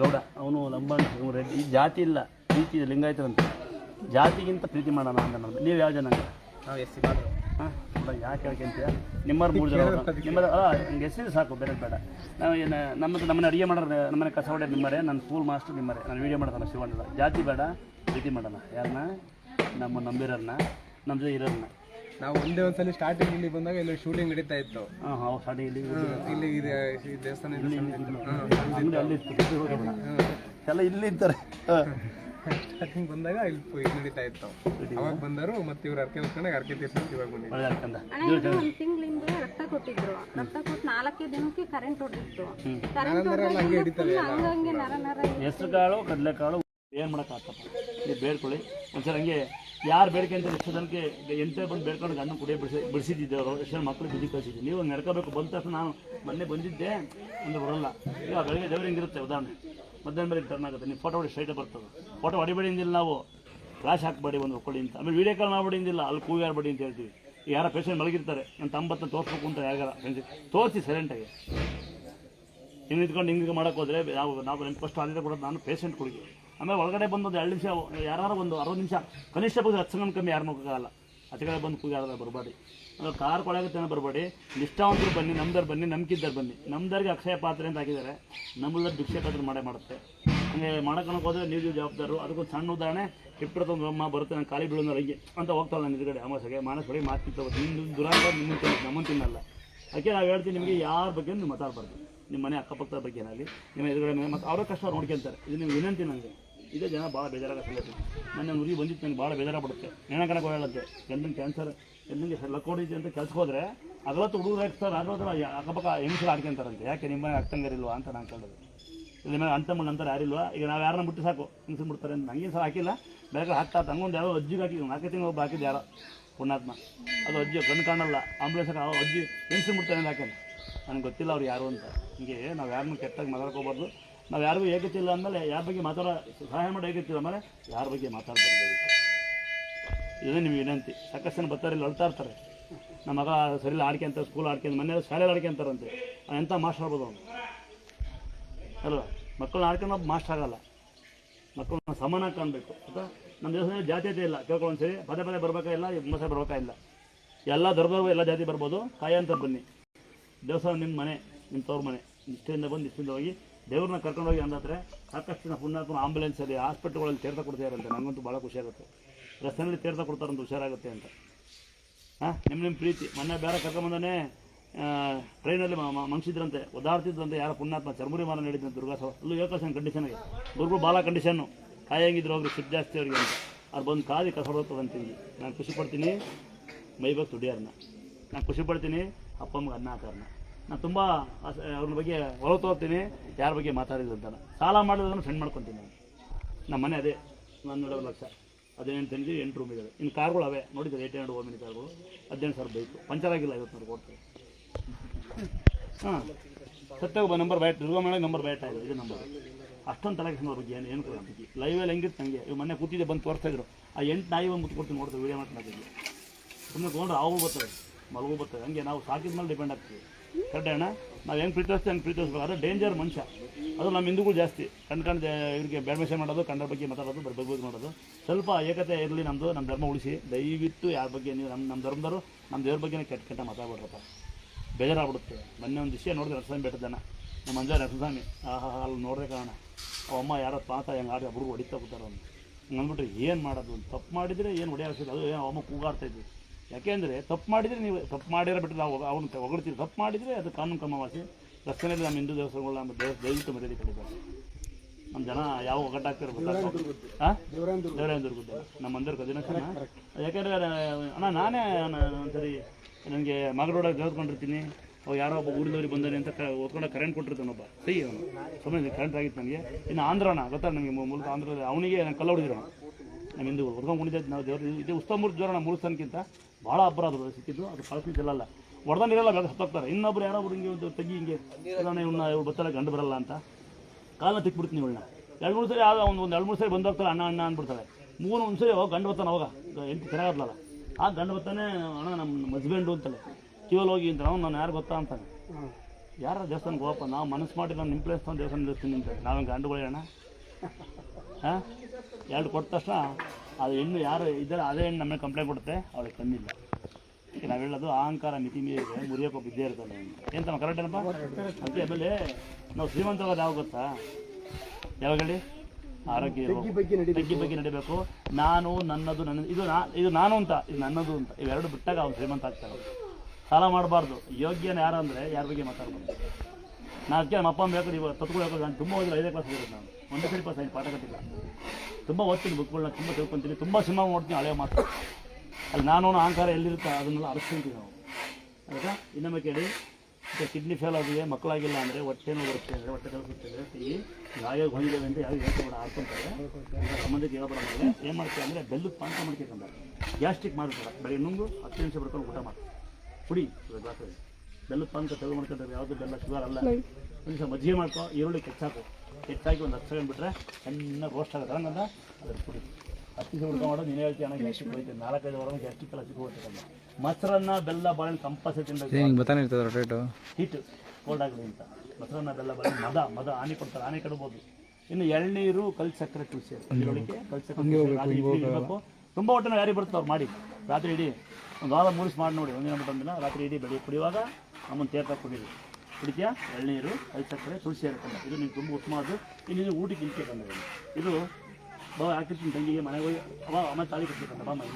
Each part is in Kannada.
ಗೌಡ ಅವನು ಲಂಬಾಣ ರೆಡ್ಡಿ ಈ ಜಾತಿ ಇಲ್ಲ ಪ್ರೀತಿ ಲಿಂಗಾಯತರಂತೆ. ಜಾತಿಗಿಂತ ಪ್ರೀತಿ ಮಾಡೋಣ ಅಂತ ನಮ್ದು ನೀವು ಯಾವ ಜನ ನಾವು ಎಸ್ ಸಿ ಹಾಂ ಯಾಕೆ ಹೇಳ್ಕೊಂತೀಯ? ನಿಮ್ಮವ್ರು ಮೂರು ಜನ ನಿಮ್ಮದ ಅಲ್ಲ ನಿಮ್ಗೆ ಹೆಸರು ಸಾಕು ಬೇರೆ ಬೇಡ. ನಾವು ಏನು ನಮ್ಮ ನಮ್ಮನ್ನ ಅಡುಗೆ ಮಾಡೋರು ನಮ್ಮನೆ ಕಸ ಹೊಡೆಯೋದು ನಿಮ್ಮರೇ ನನ್ನ ಸ್ಕೂಲ್ ಮಾಸ್ಟರ್ ನಿಮ್ಮರೇ. ನಾನು ವೀಡಿಯೋ ಮಾಡೋಣ ಶಿವಣ್ಣದ ಜಾತಿ ಬೇಡ ಪ್ರೀತಿ ಮಾಡೋಣ. ಯಾರನ್ನ ನಮ್ಮ ನಂಬಿರೋರನ್ನ ನಮ್ಮ ಜೊತೆ ಇರೋರನ್ನ ನಾವು ಒಂದೇ ಒಂದ್ಸಲಿ ಸ್ಟಾರ್ಟಿಂಗ್ ಇಲ್ಲಿ ಬಂದಾಗ ಇಲ್ಲಿ ಶೂಟಿಂಗ್ ನಡೀತಾ ಇತ್ತು. ಇಲ್ಲಿ ಇಲ್ಲಿ ಇದೆ ಈ ದೇವಸ್ಥಾನ ಇದೆ. ಇತ್ತು. ಎಲ್ಲ ಇಲ್ಲಿ ಸ್ಟಾರ್ಟಿಂಗ್ ಬಂದಾಗ ಇಲ್ಲಿ ಪು- ಇದು ನಡೀತಾ ಇತ್ತು. ಅವಾಗ ಬಂದರು ಮತ್ತೆ ಇವ್ರು ಅರ್ಕೆ ಹೊತ್ಕೊಂಡಾಗ ಅರ್ಕೆ ಇವಾಗ ಬಂದಿದ್ದು ಅಣ್ಣ ಇದು ಒಂದ್ ತಿಂಗಳಿಂದ ರಕ್ತ ಕೊಟ್ಟಿದ್ರು. ರಕ್ತ ಕೊಟ್ಟು ನಾಲ್ಕೇ ದಿನಕ್ಕೆ ಕರೆಂಟ್ ಹೊಡೆದಿತ್ತು. ಕರೆಂಟ್ ಹಂಗಂಗೆ ನರ ನರ ಹೆಸರು ಕಾಳು ಕಡಲೆಕಾಳು ಏನು ಮಾಡೋಕ್ಕಾಗತ್ತಪ್ಪ ನೀವು ಬೇಡ್ಕೊಳ್ಳಿ ಒಂದ್ಸಲ ಹಂಗೆ ಯಾರು ಬೇಡಿಕೆ ಅಂತ ಎಷ್ಟು ಜನಕ್ಕೆ ಎಂಟೇ ಬಂದು ಬೇಡ್ಕೊಂಡು ಗಂಡು ಕುಡಿಯೋ ಬಿಡಿಸಿ ಬಿಡಿಸಿದ್ದೆ ಅವರು ಮಕ್ಕಳು ಬಿದ್ದು ಕಳಿಸಿದ್ದೆ ನೀವು ಹಂಗೆ ನಡ್ಕೋಬೇಕು. ಬಂದ ತಕ್ಷಣ ನಾನು ಮೊನ್ನೆ ಬಂದಿದ್ದೆ ಅಂದರೆ ಬರೋಲ್ಲ. ಈಗ ಬೆಳಗ್ಗೆ ದೇವ್ರು ಹಿಂಗಿರುತ್ತೆ ಉದಾಹರಣೆ. ಮಧ್ಯಾಹ್ನ ಮೇಲೆ ಟರ್ನ್ ಆಗುತ್ತೆ. ನೀವು ಫೋಟೋ ಹೊಡಿ ಸ್ಟ್ರೈಟೇ ಬರ್ತದೆ. ಫೋಟೋ ಹೊಡಿಬೇಡಿ ಅಂದಿಲ್ಲ ನಾವು. ಫ್ಲಾಶ್ ಹಾಕ್ಬೇಡಿ ಒಂದು ಹೊಕ್ಕೊಳ್ಳಿ ಅಂತ. ಆಮೇಲೆ ವೀಡಿಯೋ ಕಾಲ್ ಮಾಡಬೇಡಿ ಅಂದಿಲ್ಲ. ಅಲ್ಲಿ ಕೂಗಾಡಬೇಡಿ ಅಂತ ಹೇಳ್ತೀವಿ. ಯಾರ ಪೇಷೆಂಟ್ ಮಲಗಿರ್ತಾರೆ. ನಾನು ತಂಬತ್ತನ್ನು ತೋರಿಸ್ಬೇಕು ಅಂತ ಯಾರಿಗಾರ ತೋರಿಸಿ ಸೈಲೆಂಟಾಗಿ ಹಿಂಗೆ ನಿಂತ್ಕೊಂಡು ಹಿಂಗೆ ಮಾಡೋಕ್ಕೋದ್ರೆ ನಾವು ನಾವು ಫಸ್ಟ್ ಆದ್ಯತೆ ಕೂಡ ನಾನು ಪೇಷಂಟ್ ಕೊಡುಗೆ ಆಮೇಲೆ ಒಳಗಡೆ ಬಂದು ಒಂದು ಎರಡು ನಿಮಿಷ ಯಾರು ಒಂದು ಅರವತ್ತು ನಿಮಿಷ, ಕನಿಷ್ಠ ಬಗ್ಗೆ ಹತ್ತು ಕಮ್ಮಿ, ಯಾರು ನೋಡೋಕ್ಕಾಗಲ್ಲ. ಕಡೆ ಬಂದು ಕೂಗಾಡೋದು ಬರಬೇಡಿ ಅಂದ್ರೆ ಕಾರ್ ಕೊಳಗತ್ತೆ ಬರಬೇಡಿ ನಿಷ್ಠಾವಂತರು ಬನ್ನಿ ನಮ್ದರ್ ಬನ್ನಿ ನಂಬಿಕಿದ್ದಾರೆ ಬನ್ನಿ. ನಮ್ದವ್ರಿಗೆ ಅಕ್ಷಯ ಪಾತ್ರೆ ಅಂತ ಹಾಕಿದ್ದಾರೆ. ನಮ್ಮಲ್ಲದ ಭಿಕ್ಷೆ ಪಾತ್ರೆ ಮಾಡೇ ಮಾಡುತ್ತೆ. ಹಂಗೆ ಮಾಡೋಕೆ ಹೋದರೆ ನೀವು ಜವಾಬ್ದಾರು ಅದಕ್ಕೊಂದು ಸಣ್ಣ ಉದಾಹರಣೆ ಹಿಪ್ಪರ ಅಮ್ಮ ಬರುತ್ತೆ, ನಾನು ಖಾಲಿ ಬೀಳೋದು ಹಂಗೆ ಅಂತ ಹೋಗ್ತಾಳೆ ನಾನು ಎದುರುಗಡೆ ಅಮಾಸೆಗೆ. ಮಾನಸ ಮಾತು ಮಾತಿತ್ತು ನಿಮ್ಮ ದುರಾಂತ ನಿಮ್ಮ ನಮ್ಮ ತಿನ್ನಲ್ಲ. ಅದಕ್ಕೆ ನಾವು ಹೇಳ್ತೀನಿ ನಿಮಗೆ ಯಾರ ಬಗ್ಗೆ ನೀವು ಮಾತಾಡಬಾರ್ದು. ನಿಮ್ಮ ಮನೆ ಅಕ್ಕಪಕ್ಕದ ಬಗ್ಗೆ ಏನಾಗಲಿ, ನಿಮ್ಮ ಎದುರುಗಡೆ ಮತ್ತು ಅವರ ಕಷ್ಟ ನೋಡ್ಕೊಂತಾರೆ. ಇದು ನಿಮ್ಗೆ ವಿನಂತಿ ನನಗೆ ಇದೇ ಜನ ಭಾಳ ಬೇಜಾರಾಗ ಸಂಗತಿ ಮೊನ್ನೆ ಉರಿ ಬಂದಿತ್ತು ನನಗೆ ಭಾಳ ಬೇಜಾರಾಗ್ಬಿಡುತ್ತೆ. ನೆನಕಣಕ್ಕೆ ಹೋಗಲ್ಲಂತೆ ಗಂಡನ ಕ್ಯಾನ್ಸರ್ ಗಂಡನಿಗೆ ಲಕ್ಕೋಡಿದೆ ಅಂತ ಕೆಲ್ಸಕ್ಕೆ ಹೋದರೆ ಅಗಲತ್ತು ಹುಡುಗರು ಹಾಕ್ತಾರೆ ಅಗಲತ್ತು ಅಕ್ಕಪಕ್ಕ ಹೆಂಗಸರು ಆಡ್ಕೊಂತಾರಂತೆ. ಯಾಕೆ ನಿಮ್ಮ ಅಕ್ಕಂಗರಿಲ್ವಾ ಅಂತ ನಾನು ಕೇಳೋದು. ಇಲ್ಲಿ ಮೇಲೆ ಅಂತಮ್ಮ ನಂತರ ಯಾರಿಲ್ವಾ ಈಗ ನಾವು ಯಾರನ್ನ ಬಿಟ್ಟು ಸಾಕು. ಹೆಂಗಸರು ಬಿಡ್ತಾರೆ ಅಂತ ನಂಗೆ ಸರ್ ಹಾಕಿಲ್ಲ. ಬೇರೆ ಹಾಕ್ತಾ ಹಂಗೊಂದು ಯಾರೋ ಅಜ್ಜಿಗೆ ಹಾಕಿ ನಾಲ್ಕು ತಿಂಗಳು ಒಬ್ಬ ಹಾಕಿದ್ದು ಯಾರೋ, ಪುಣ್ಯಾತ್ಮ. ಅದು ಅಜ್ಜಿ ಕಣ್ಣು ಕಾಣಲ್ಲ. ಆಂಬುಲೆನ್ಸ್ ಅಜ್ಜಿ ಹೆಂಗಸರು ಬಿಡ್ತಾರೆ ಅಂತ ಹಾಕ್ಯಾನೆ ನನಗೆ ಗೊತ್ತಿಲ್ಲ ಅವ್ರು ಯಾರು ಅಂತ. ಹಿಂಗೆ ನಾವು ಯಾರನ್ನೂ ಕೆಟ್ಟಾಗಿ ಮಾತಾಡ್ಕೋಬಾರ್ದು ನಾವು ಯಾರಿಗೂ ಏಕತ್ತಿಲ್ಲ ಅಂದಮೇಲೆ ಯಾರ ಬಗ್ಗೆ ಮಾತಾಡೋ ಸಹಾಯ ಮಾಡೋ ಏಕತ್ತಿಲ್ಲ ಆಮೇಲೆ ಯಾರ ಬಗ್ಗೆ ಮಾತಾಡ್ಬಾರ್ದು ಇದೇ ನಿಮ್ಗೆ ವಿನಂತಿ. ಸಾಕಷ್ಟು ಬರ್ತಾರೆ, ಇಲ್ಲಿ ಅಳ್ತಾ ಇರ್ತಾರೆ. ನಮ್ಮ ಮಗ ಸರಿಲ್ಲ ಆಡ್ಕೊಂತ ಸ್ಕೂಲ್ ಆಡ್ಕೊಂತ ಮನೆಯಲ್ಲಿ ಶಾಲೆಯಲ್ಲಿ ಆಡ್ಕೊಂತಾರಂತೆ ಎಂಥ ಮಾಸ್ಟರ್ ಆಗ್ಬೋದು ಅವನು? ಅಲ್ವಾ? ಮಕ್ಕಳನ್ನ ಆಡ್ಕೊಂಡು ಮಾಸ್ಟರ್ ಆಗಲ್ಲ. ಮಕ್ಕಳನ್ನ ಸಮಾನ ಕಾಣಬೇಕು. ಅಥವಾ ನಮ್ಮ ದೇವಸ್ಥಾನ ಜಾತ್ಯತೆ ಇಲ್ಲ. ಕೇಳ್ಕೊಂಡು ಸರಿ ಪದೇ ಪದೇ ಬರ್ಬೇಕಾ ಇಲ್ಲ ಮಸ ಬರ್ಬೇಕಾ ಇಲ್ಲ? ಎಲ್ಲ ಧರ್ಮದವರು ಎಲ್ಲ ಜಾತಿ ಬರ್ಬೋದು. ಕಾಯಂತ ಬನ್ನಿ. ದೇವಸ್ಥಾನ ನಿಮ್ಮ ಮನೆ ನಿಮ್ಮ ತವ್ರ ಮನೆ. ಇಷ್ಟಿಂದ ಬಂದು ಇಷ್ಟಿಂದ ಹೋಗಿ ದೇವ್ರನ್ನ ಕರ್ಕೊಂಡೋಗಿ ಅಂದಾದ್ರೆ ಸಾಕಷ್ಟು ಜನ ಪುಣ್ಯಾತ್ಮ ಆಂಬುಲೆನ್ಸಲ್ಲಿ ಹಾಸ್ಪಿಟ್ಲ್ಗಳಲ್ಲಿ ತೀರ್ಥ ಕೊಡ್ತಾರಂತೆ ನನಗಂತೂ ಭಾಳ ಖುಷಿ ಆಗುತ್ತೆ. ರಸ್ತೆಯಲ್ಲಿ ತೀರ್ಥ ಕೊಡ್ತಾರಂತ, ಹುಷಾರಾಗುತ್ತೆ ಅಂತ. ಹಾಂ ನಿಮ್ಮ ನಿಮ್ಮ ಪ್ರೀತಿ. ಮೊನ್ನೆ ಬೇರೆ ಕರ್ಕೊಂಬಂದೇ ಟ್ರೈನಲ್ಲಿ ಮನುಷ್ಯದ್ರಂತೆ ಒದಾಡ್ತಿದ್ರಂತೆ ಯಾರ ಪುಣ್ಯಾತ್ಮ ಚರ್ಮುರಿ ಮಾರ ನಡೀತಂತೆ ದುರ್ಗಾಸವ ಅಲ್ಲೂ ಯೋಕಾಸನ ಕಂಡೀಷನ್ಗೆ ಗುರುಗಳು ಭಾಳ ಕಂಡೀಷನ್ನು ಕಾಯಂಗಿದ್ರು ಅವ್ರಿಗೆ ಸುದ್ದಿ ಜಾಸ್ತಿ ಅವ್ರಿಗೆ ಅಂತ. ಅವ್ರು ಬಂದು ಕಾದಿ ಅಂತೀನಿ ನಾನು ಖುಷಿ ಪಡ್ತೀನಿ ಮೈಬೇಕು ನಾನು ಖುಷಿ ಪಡ್ತೀನಿ ಅನ್ನ ಹಾಕೋರನ್ನ ನಾನು ತುಂಬ ಅವ್ರ ಬಗ್ಗೆ ಹೊರತು ತೋರ್ತೀನಿ ಯಾರ ಬಗ್ಗೆ ಮಾತಾಡಿದ್ರು ಅಂತ ಸಾಲ ಮಾಡಿದ್ರು ಫ್ರೆಂಡ್ ಮಾಡ್ಕೊತೀನಿ ನಮ್ಮ ಮನೆ ಅದೇ ಹನ್ನೆರಡು ಲಕ್ಷ. ಹದಿನೆಂಟು ತಂದಿ ಎಂಟು ರೂಮ್ ಇದ್ದಾವೆ ಇನ್ನು ಕಾರ್ಗಳು ಅವೆ. ನೋಡಿದ್ದಾರೆ ಏಟ್ ಹಂಡ್ರೆಡ್ ಓಮಿನಿ ಕಾರ್ಗಳು? ಹದಿನೆಂಟು ಸಾವಿರ ಬೇಕು. ಪಂಚರ್ ಆಗಿಲ್ಲ ಐವತ್ತು ಕೊಡ್ತೀವಿ ಹಾಂ. ಸತ್ತಾಗ ನಂಬರ್ ಬ್ಯಾಟ್ ದುರ್ಗಮ್ಮನ ನಂಬರ್ ಬ್ಯಾಟ್ ಆಗಿದೆ, ಇದು ನಂಬರ್. ಅಷ್ಟೊಂದು ತಲೆ ಕೆಡಿಸ್ಕೊಂಡು ಅವ್ರ ಬಗ್ಗೆ ಏನು ಏನು ಕೊಡೋಣ ಲೈವಲ್ಲಿ ಹೆಂಗಿತ್ತು ನನಗೆ ಇವ್ ಮೊನ್ನೆ ಕೂತಿದ್ದೆ, ಬಂದು ತೋರಿಸ್ತಾ ಇದ್ರು. ಆ ಎಂಟು ನಾಯಿ ಬಂದು ಮುತ್ಕೊಡ್ತೀನಿ ನೋಡ್ತೀವಿ ವೀಡಿಯೋ ಮಾಡ್ತೀನಿ ಸುಮ್ಮನೆ ತೊಗೊಂಡ್ರೆ ಅವು ಬರ್ತವೆ ಮಲಗು ಬರ್ತವೆ ಹಂಗೆ ನಾವು ಸಾಕಿದ ಮೇಲೆ ಡಿಪೆಂಡ್ ಆಗ್ತೀವಿ. ಕರೆಕ್ಟ್ ಅಣ್ಣ? ನಾವು ಹೆಂಗೆ ಪ್ರೀತಿಸ್ತೀವಿ ಹಂಗೆ ಪ್ರೀತಿಸ್ಬೇಕು ಅದು ಡೇಂಜರ್ ಮನುಷ್ಯ. ಅದು ನಮ್ಮ ಹಿಂದೂಗಳು ಜಾಸ್ತಿ. ಕಣ್ ಕಣ್ ಇವರಿಗೆ ಬೆಳಮೆಸೆ ಮಾಡೋದು, ಕನ್ನಡ ಬಗ್ಗೆ ಮಾತಾಡೋದು ಬಗ್ಗೆ ಮಾಡೋದು. ಸ್ವಲ್ಪ ಏಕತೆ ಇರಲಿ ನಮ್ಮದು ನಮ್ಮ ಧರ್ಮ ಉಳಿಸಿ. ದಯವಿಟ್ಟು ಯಾರ ಬಗ್ಗೆ ನೀವು ನಮ್ಮ ನಮ್ಮ ಧರ್ಮದವರು ನಮ್ಮ ದೇವ್ರ ಬಗ್ಗೆ ಕೆಟ್ಟ ಕೆಟ್ಟ ಮಾತಾಡ್ಬಿಡ್ರಪ್ಪ. ಬೇಜಾರಾಗ್ಬಿಡುತ್ತೆ. ಮೊನ್ನೆ ಒಂದು ವಿಷಯ ನೋಡಿದ್ರೆ ನರಸ್ವಾಮಿ ಬೆಟ್ಟದನ ನಮ್ಮ ಮಂಜ ನರಸ್ವಾಮಿ ಆಹಾ, ಅಲ್ಲಿ ನೋಡಿದ್ರೆ ಕಾರಣ. ಅಮ್ಮ ಯಾರೋ ಪಾತ ಹೆಂಗೆ ಆಡಿ ಹುಡುಗ ಹೊಡಿತಾ ಕೂತಾರ ಅವ್ನು. ಏನು ಮಾಡೋದು? ತಪ್ಪು ಮಾಡಿದರೆ ಏನು ಹೊಡೆಯ ಅದು ಅಮ್ಮ ಕೂಗಾಡ್ತಾ ಇದ್ವಿ ಯಾಕೆಂದರೆ ತಪ್ಪು ಮಾಡಿದರೆ ನೀವು ತಪ್ಪು ಮಾಡಿರೋ ಬಿಟ್ಟರೆ ನಾವು ಅವ್ನು ಹೊಗಳ್ತೀವಿ ತಪ್ಪು ಮಾಡಿದರೆ ಅದು ಕಾನೂನು ಕ್ರಮವಾಸಿ ರಸ್ತೆಯಲ್ಲಿ ನಮ್ಮ ಹಿಂದೂ ದೇವಸ್ಥಾನಗಳು ನಮ್ಮ ದೇವ ದೈವಿಕ ಮರ್ಯಾದೆ ಕಳಿತಾರೆ ನಮ್ಮ ಜನ ಯಾವ ಒಗ್ಗಟ್ಟಾಗ್ತಾರೆ ಹಾಂ ದೇವರಾಯನ ಗುಡ್ಡ ನಮ್ಮ ಮಂದಿರ ದಿನಕ್ಷಣ ಯಾಕೆಂದರೆ ಅಣ್ಣ ನಾನೇ ಒಂದ್ಸರಿ ನನಗೆ ಮಗಳೋಡ ಕೇಳ್ಕೊಂಡಿರ್ತೀನಿ ಅವ್ ಯಾರೋ ಒಬ್ಬ ಊರಿದವ್ರಿಗೆ ಬಂದಾನೆ ಅಂತ ಓದ್ಕೊಂಡು ಕರೆಂಟ್ ಕೊಟ್ಟಿರ್ತಾನೆ ಒಬ್ಬ. ಸೈ ಅವನು. ಸುಮ್ಮನೆ ಕರೆಂಟ್ ಆಗಿತ್ತು ನನಗೆ. ಇನ್ನು ಆಂಧ್ರಣ ಗೊತ್ತಾ ನನಗೆ ಮೂಲಕ ಆಂಧ್ರದಲ್ಲಿ? ಅವನಿಗೆ ನಾನು ಕಲ್ಲ ಹೊಡಿದ್ರು ನಮ್ಮ ಹಿಂದೂ ಹೊಡ್ಕೊಂಡು ಕುಣಿದೈತೆ ನಾವು ದೇವರು ಇದು ಉಸ್ತಮೂರ್ತಿ ಜ್ವರ ನಮ್ಮ ಮೂಲ ಭಾಳ ಅಪರಾಧ ಸಿಕ್ಕಿದ್ದು, ಅದು ಕಳಿಸ್ತಿದ್ದಲ್ಲ ಹೊಡೆದ ಇರಲ್ಲ ಬೇಗ ಸತ್ತೋಗ್ತಾರೆ. ಇನ್ನೊಬ್ರು ಯಾರೋ ಒಬ್ರು ಹಿಂಗೆ ಒಂದು ತೆಗಿ ಹಿಂಗೆ ಇದಾನೆ ಇವನ್ನ ಇವ್ರು ಬರ್ತಾರೆ ಗಂಡು ಬರಲ್ಲ ಅಂತ. ಕಾಲನ್ನ ತಿಕ್ಬಿಡ್ತೀನಿ ಇವಳನ್ನ ಎರಡು ಮೂರು ಸರಿ ಆಗ ಒಂದು ಒಂದು ಎರಡು ಮೂರು ಸರಿ ಬಂದೋಗ್ತಾರೆ ಅಣ್ಣ ಅಣ್ಣ ಅಂದ್ಬಿಡ್ತಾರೆ. ಮೂರು ಒಂದು ಸರಿ ಹೋಗಿ, ಗಂಡು ಬರ್ತಾನೆ ಅವಾಗ ಎಂಟು ಚೆನ್ನಾಗಲ್ಲ ಆ ಗಂಡು ಬರ್ತಾನೆ ಅಣ್ಣ ನಮ್ಮ ಹಸ್ಬೆಂಡು ಅಂತಲೇ. ಕೇವಲ ಹೋಗಿ ಅಂತ ಅವ್ನು, ನಾನು ಯಾರು ಗೊತ್ತಾ? ಅಂತಾನೆ. ಯಾರ ದೇವಸ್ಥಾನಕ್ಕೆ ಹೋಗಪ್ಪ? ನಾವು ಮನಸ್ಸು ಮಾಡಿ ನಾನು ನಿಮ್ಮ ಪ್ಲೇಸ್ ದೇವಸ್ಥಾನ ನಿಲ್ಲಿಸ್ತೀನಿ ಅಂತ ನಾವೇನು ಗಂಡುಗಳೇ ಅಣ್ಣ? ಹಾಂ? ಎರಡು ಕೊಟ್ಟ ತಕ್ಷಣ ಅದು ಹೆಣ್ಣು ಯಾರು ಇದ್ದಾರೆ ಅದೇ ಹೆಣ್ಣು ನಮಗೆ ಕಂಪ್ಲೇಂಟ್ ಕೊಡುತ್ತೆ ಅವಳಿಗೆ ಈಗ ನಾವು ಹೇಳೋದು ಅಹಂಕಾರ ಮಿತಿ ಮೀರಿದೆ ಮುರಿಯೋಕೆ ಬಿದ್ದೇ ಇರ್ತಾನೆ ಏನು ತಮ್ಮ ಕರೆಕ್ಟ್ ಏನಪ್ಪ? ಅದಕ್ಕೆ ಆಮೇಲೆ ನಾವು ಶ್ರೀಮಂತವಾದ ಯಾವಾಗ ಗೊತ್ತಾ? ಯಾವಾಗ ಹೇಳಿ? ಆರೋಗ್ಯ ಬಗ್ಗೆ ಬಗ್ಗೆ ನಡಿಬೇಕು. ನಾನು ನನ್ನದು ನನ್ನ ಇದು ನಾ ಇದು ನಾನು ಅಂತ ಇದು ನನ್ನದು ಅಂತ ಇವೆರಡು ಬಿಟ್ಟಾಗ ಅವ್ನು ಶ್ರೀಮಂತ ಆಗ್ತಾನೆ ಸಾಲ ಮಾಡಬಾರ್ದು. ಯೋಗ್ಯನ ಯಾರು ಅಂದರೆ ಯಾರ ಬಗ್ಗೆ ಮಾತಾಡ್ಬಾರ್ದು. ನಾನು ಅದಕ್ಕೆ ನಮ್ಮ ಅಪ್ಪ ಅಮ್ಮ ಬೇಕು ನೀವು ತತ್ಕೊಳ್ಬೇಕು ನಾನು ತುಂಬ ಓದಿಲ್ಲ ಐದೇ ಕ್ಲಾಸ್ ಓದಿದ್ದು ನಾನು. ಒಂದೇ ಸರಿ ಪಾಸ್ ಪಾಠ ಕಟ್ಟಿಲ್ಲ ತುಂಬ ಓದ್ತೀನಿ ಬುಕ್ಗಳನ್ನ, ತುಂಬ ತಿಳ್ಕೊತೀನಿ. ತುಂಬ ಸಿನಿಮಾ ನೋಡ್ತೀನಿ ಹಳೆಯ ಮಾತು. ಅಲ್ಲಿ ನಾನು ಅಹಂಕಾರ ಎಲ್ಲಿರುತ್ತೆ ಅದನ್ನೆಲ್ಲ ಅರಸ್ಕೊಂತೀವಿ ನಾವು. ಅದಕ್ಕೆ ಇನ್ನೊಮ್ಮೆ ಕೇಳಿ. ಕಿಡ್ನಿ ಫೇಲ್ ಆಗಿದೆ, ಮಕ್ಕಳಾಗಿಲ್ಲ ಅಂದರೆ ಹೊಟ್ಟೆನೂ ಬರುತ್ತೆ ಅಂದರೆ ಹೊಟ್ಟೆ ಕಲಿಸುತ್ತೆ ಈ ಗಾಯ ಹೊಂದಿದ್ದೇವೆ ಅಂತ ಯಾರು ಹೇಳ್ಕೊಬೇಡ ಆಡ್ಕೊಂತಾರೆ. ಸಂಬಂಧಕ್ಕೆ ಹೇಳ್ಬೇಡ ಅಂದರೆ ಏನು ಮಾಡ್ತೀವಿ ಅಂದರೆ ಬೆಲ್ಲದ ಪಾನಕ ಮಾಡ್ಕೊಂಡ್ರೆ ಗ್ಯಾಸ್ಟ್ರಿಕ್ ಮಾಡ್ತಾರೆ. ಬೆಳಗ್ಗೆ ಇನ್ನೊಂದು ಹತ್ತು ನಿಮಿಷ ಬರ್ಕೊಂಡು ಊಟ ಮಾಡಿ. ಕುಡಿ. ಬೆಲ್ಲದ ಪಾನಕ ತೆಗೆದು ಮಾಡ್ಕೊಂಡ್ರೆ ಯಾವುದು ಬೆಲ್ಲ ಶುಗರ್ ಅಲ್ಲ. ಒಂದು ನಿಮಿಷ ಮಜ್ಜಿಗೆ ಮಾಡ್ಕೊ, ಈರುಳ್ಳಿ ಕೆಚ್ಚಾಕು ಕೆಚ್ಚಾಕಿ ಒಂದು ಹತ್ತು ಸೆಕೆಂಡ್ ಬಿಟ್ಟರೆ ಚೆನ್ನಾಗಿ ರೋಸ್ಟ್ ಆಗುತ್ತೆ. ಹಂಗಂದ ಅದ್ರ ಕುಡಿ. ಹತ್ತು ಹುಡ್ಕೊಂಡು ಮಾಡೋದು ನೀನು ಹೇಳ್ತೀನಿ ನನಗೆ ಗ್ಯಾಸ್ಟ್ರಿಕ್ ಹೋಯ್ತು ನಾಲ್ಕೈದು ವಾರ ಗ್ಯಾಸ್ಟ್ರಿಕ್ ಎಲ್ಲ ಹೋಗ್ತದೆ ಮೊಸರನ್ನ ಬೆಲ್ಲ ಬಾಳೆಹಣ್ಣು ಕಂಪಲ್ಸರಿ ತಿನ್ನಬೇಕು ಹಿಂಗೆ ಬರ್ತಾನೆ ಇರ್ತದೆ ರೇಟು ಹೀಟ್ ಕೋಲ್ಡ್ ಆಗಲಿ ಅಂತ. ಮೊಸರನ್ನ ಬೆಲ್ಲ ಬಾಳೆ ಮದ ಮದ ಆನೆ ಕೊಡ್ತಾರೆ ಆನೆ ಕಡ್ಬೋದು ಇನ್ನು ಎಳ್ನೀರು ಕಲ್ ಸಕ್ಕರೆ ತುಳಸಿ ಕಲ್ ಸಕ್ಕರೆ ತುಂಬಾ ಹೊಟ್ಟೆ ಯಾರಿಗೆ ಬರುತ್ತೆ ಅವ್ರು ಮಾಡಿ. ರಾತ್ರಿ ಇಡೀ ಒಂದು ವಾರ ಮೂರಿಸಿ ಮಾಡಿ ನೋಡಿ. ಒಂದಿನ ಬಿಟ್ಟು ಒಂದಿನ ರಾತ್ರಿ ಇಡೀ ಬೆಳಿಗ್ಗೆ ಕುಡಿಯುವಾಗ ನಮ್ಮನ್ನು ತೇರ್ತಾ ಕುಡೀರಿ ಕುಡಿತೀಯಾ ಎಳ್ನೀರು ಐದು ಸಕ್ಕರೆ ತುಳಸಿ ಇರುತ್ತಲ್ಲ ಇದು ನಿಮ್ಗೆ ತುಂಬ ಉತ್ತಮ ಅದು ಇನ್ನು ಊಟಕ್ಕೆ ಇಂಚೆ ಬಂದ ಇದು ಬಾ ಹಾಕಿರ್ತೀನಿ ತಂಗಿಗೆ ಮನೆಗೆ ಹೋಗಿ, ಅವ ಅಮ್ಮ ತಾಳಿ ಕಟ್ಟಿರ್ತಾನೆ ಬಾ ಮನೆ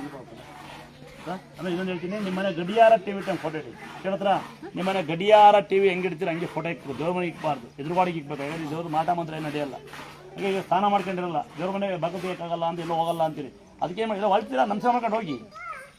ಆಮೇಲೆ ಇನ್ನೊಂದು ಹೇಳ್ತೀನಿ, ನಿಮ್ಮ ಮನೆ ಗಡಿಯಾರ ಟಿವಿ ಟೈಮ್ ಫೋಟೋ ಇಡಿ. ಕೇಳತ್ರ ನಿಮ್ಮ ಮನೆ ಗಡಿಯಾರ ಟಿವಿ ಹೆಂಗೆ ಇಡ್ತೀರ, ಹಂಗೆ ಫೋಟೋ ಇಕ್ಬೇಕು. ದೇವ್ರ ಮನೆಗೆ ಇಕ್ಬಾರ್ದು. ಎದುರುಗಾಡಿಗೆ ಇಕ್ಬೇಕು. ಯಾಕಂದ್ರೆ ದೇವ್ರ ಮಾಟ ಮಂತ್ರ ಏನು ನಡೆಯಲ್ಲ. ಹಾಗೆ ಈಗ ಸ್ನಾನ ಮಾಡ್ಕೊಂಡಿರಲ್ಲ ದೇವ್ರ ಮನೆಗೆ ಬಗ್ಗಕ್ಕೆ ಬೇಕಾಗಲ್ಲ ಅಂತ, ಎಲ್ಲೋ ಹೋಗಲ್ಲ ಅಂತೀರಿ. ಅದಕ್ಕೆ ಏನು ಮಾಡಿ ಹೊಳ್ತೀರಾ ನಮ್ಮ ಮಾಡ್ಕೊಂಡು ಹೋಗಿ.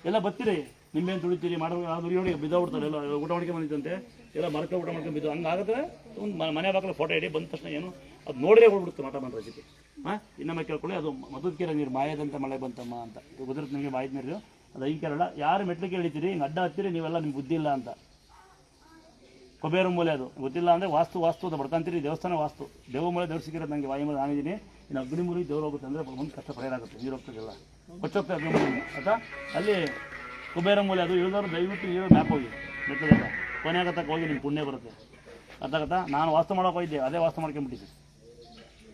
ಎಲ್ಲ ಬರ್ತೀರಿ. ನಿಮ್ಮೇನು ತುಳಿತೀರಿ ಮಾಡೋ ಅದು ನೋಡಿ ಬಿದ್ದೋಗ್ಬಿಡ್ತಾರೆ. ಎಲ್ಲ ಊಟ ಮಾಡ್ಕೊಂಡು ಬಂದಿದ್ದಂತೆ. ಎಲ್ಲ ಮರಕ್ಕೆ ಊಟ ಮಾಡ್ಕೊಂಡು ಬಿದ್ದು ಹಂಗಾಗುತ್ತೆ ಒಂದು ಮನೆ ಬಾಕಲು ಫೋಟೋ ಇಡಿ ಬಂದ ತಕ್ಷಣ ಏನು, ಅದು ನೋಡಿದ್ರೆ ಹೋಗ್ಬಿಡುತ್ತೆ ಮಠ ಮಂತ್ರ ಜೊತೆ ಹಾಂ ಇನ್ನೊಮ್ಮೆ ಕೇಳ್ಕೊಳ್ಳಿ, ಅದು ಮಧುಕಿರ ನೀರು, ಮಾಯದಂತ ಮಳೆ ಬಂತಮ್ಮ ಅಂತ. ಕುದುರತ್ ನಿಮಗೆ ಮಾಯದ ನೀರು. ಅದು ಐ ಕೇರಳ. ಯಾರು ಮೆಟ್ಲು ಇಳಿತೀರಿ ಹಿಂಗೆ ಅಡ್ಡ ಹತ್ತಿರಿ, ನೀವೆಲ್ಲ ನಿಮ್ಗೆ ಬುದ್ಧಿ ಇಲ್ಲ ಅಂತ. ಕೊಬೇರು ಮೂಲೆ ಅದು. ಗೊತ್ತಿಲ್ಲ ಅಂದರೆ ವಾಸ್ತು ವಾಸ್ತು ಅಂತ ಬಡ್ಕಂತೀರಿ. ದೇವಸ್ಥಾನ ವಾಸ್ತು. ದೇವ ಮೂಲೆ ದೇವ್ರು ಸಿಕ್ಕಿರೋದು ನನಗೆ ವಾಯು ಮೇಲೆ ನಾನಿದ್ದೀನಿ. ಇನ್ನು ಅಗ್ನಿ ಮೂಲಿ ದೇವ್ರು ಹೋಗುತ್ತೆ ಅಂದರೆ ಒಂದು ಕಷ್ಟ ಪರಿಹಾರಾಗುತ್ತೆ ನೀರು ಹೋಗ್ತದೆಲ್ಲ. ಕೊಚ್ಚೋಗ್ತದೆ ಅಗ್ನಿ ಮೂಲಿ ಆಯ್ತಾ ಅಲ್ಲಿ ಕುಬೇರ ಮೂಲೆ ಅದು. ಇಳಿದವರು ದಯವಿಟ್ಟು ಇರೋ ಮ್ಯಾಪ್ ಹೋಗಿ. ಬೆಟ್ಟದ ಕೊನೆ ತಕ್ಕ ಹೋಗಿ ನಿಮ್ಮ ಪುಣ್ಯ ಬರುತ್ತೆ. ಅರ್ಥ ಆಗತ್ತಾ? ನಾನು ವಾಸ್ತು ಮಾಡೋಕೆ ಹೋಗಿದ್ದೆ, ಅದೇ ವಾಸ್ತು ಮಾಡ್ಕೊಂಡ್ಬಿಟ್ಟಿದ್ದೆ.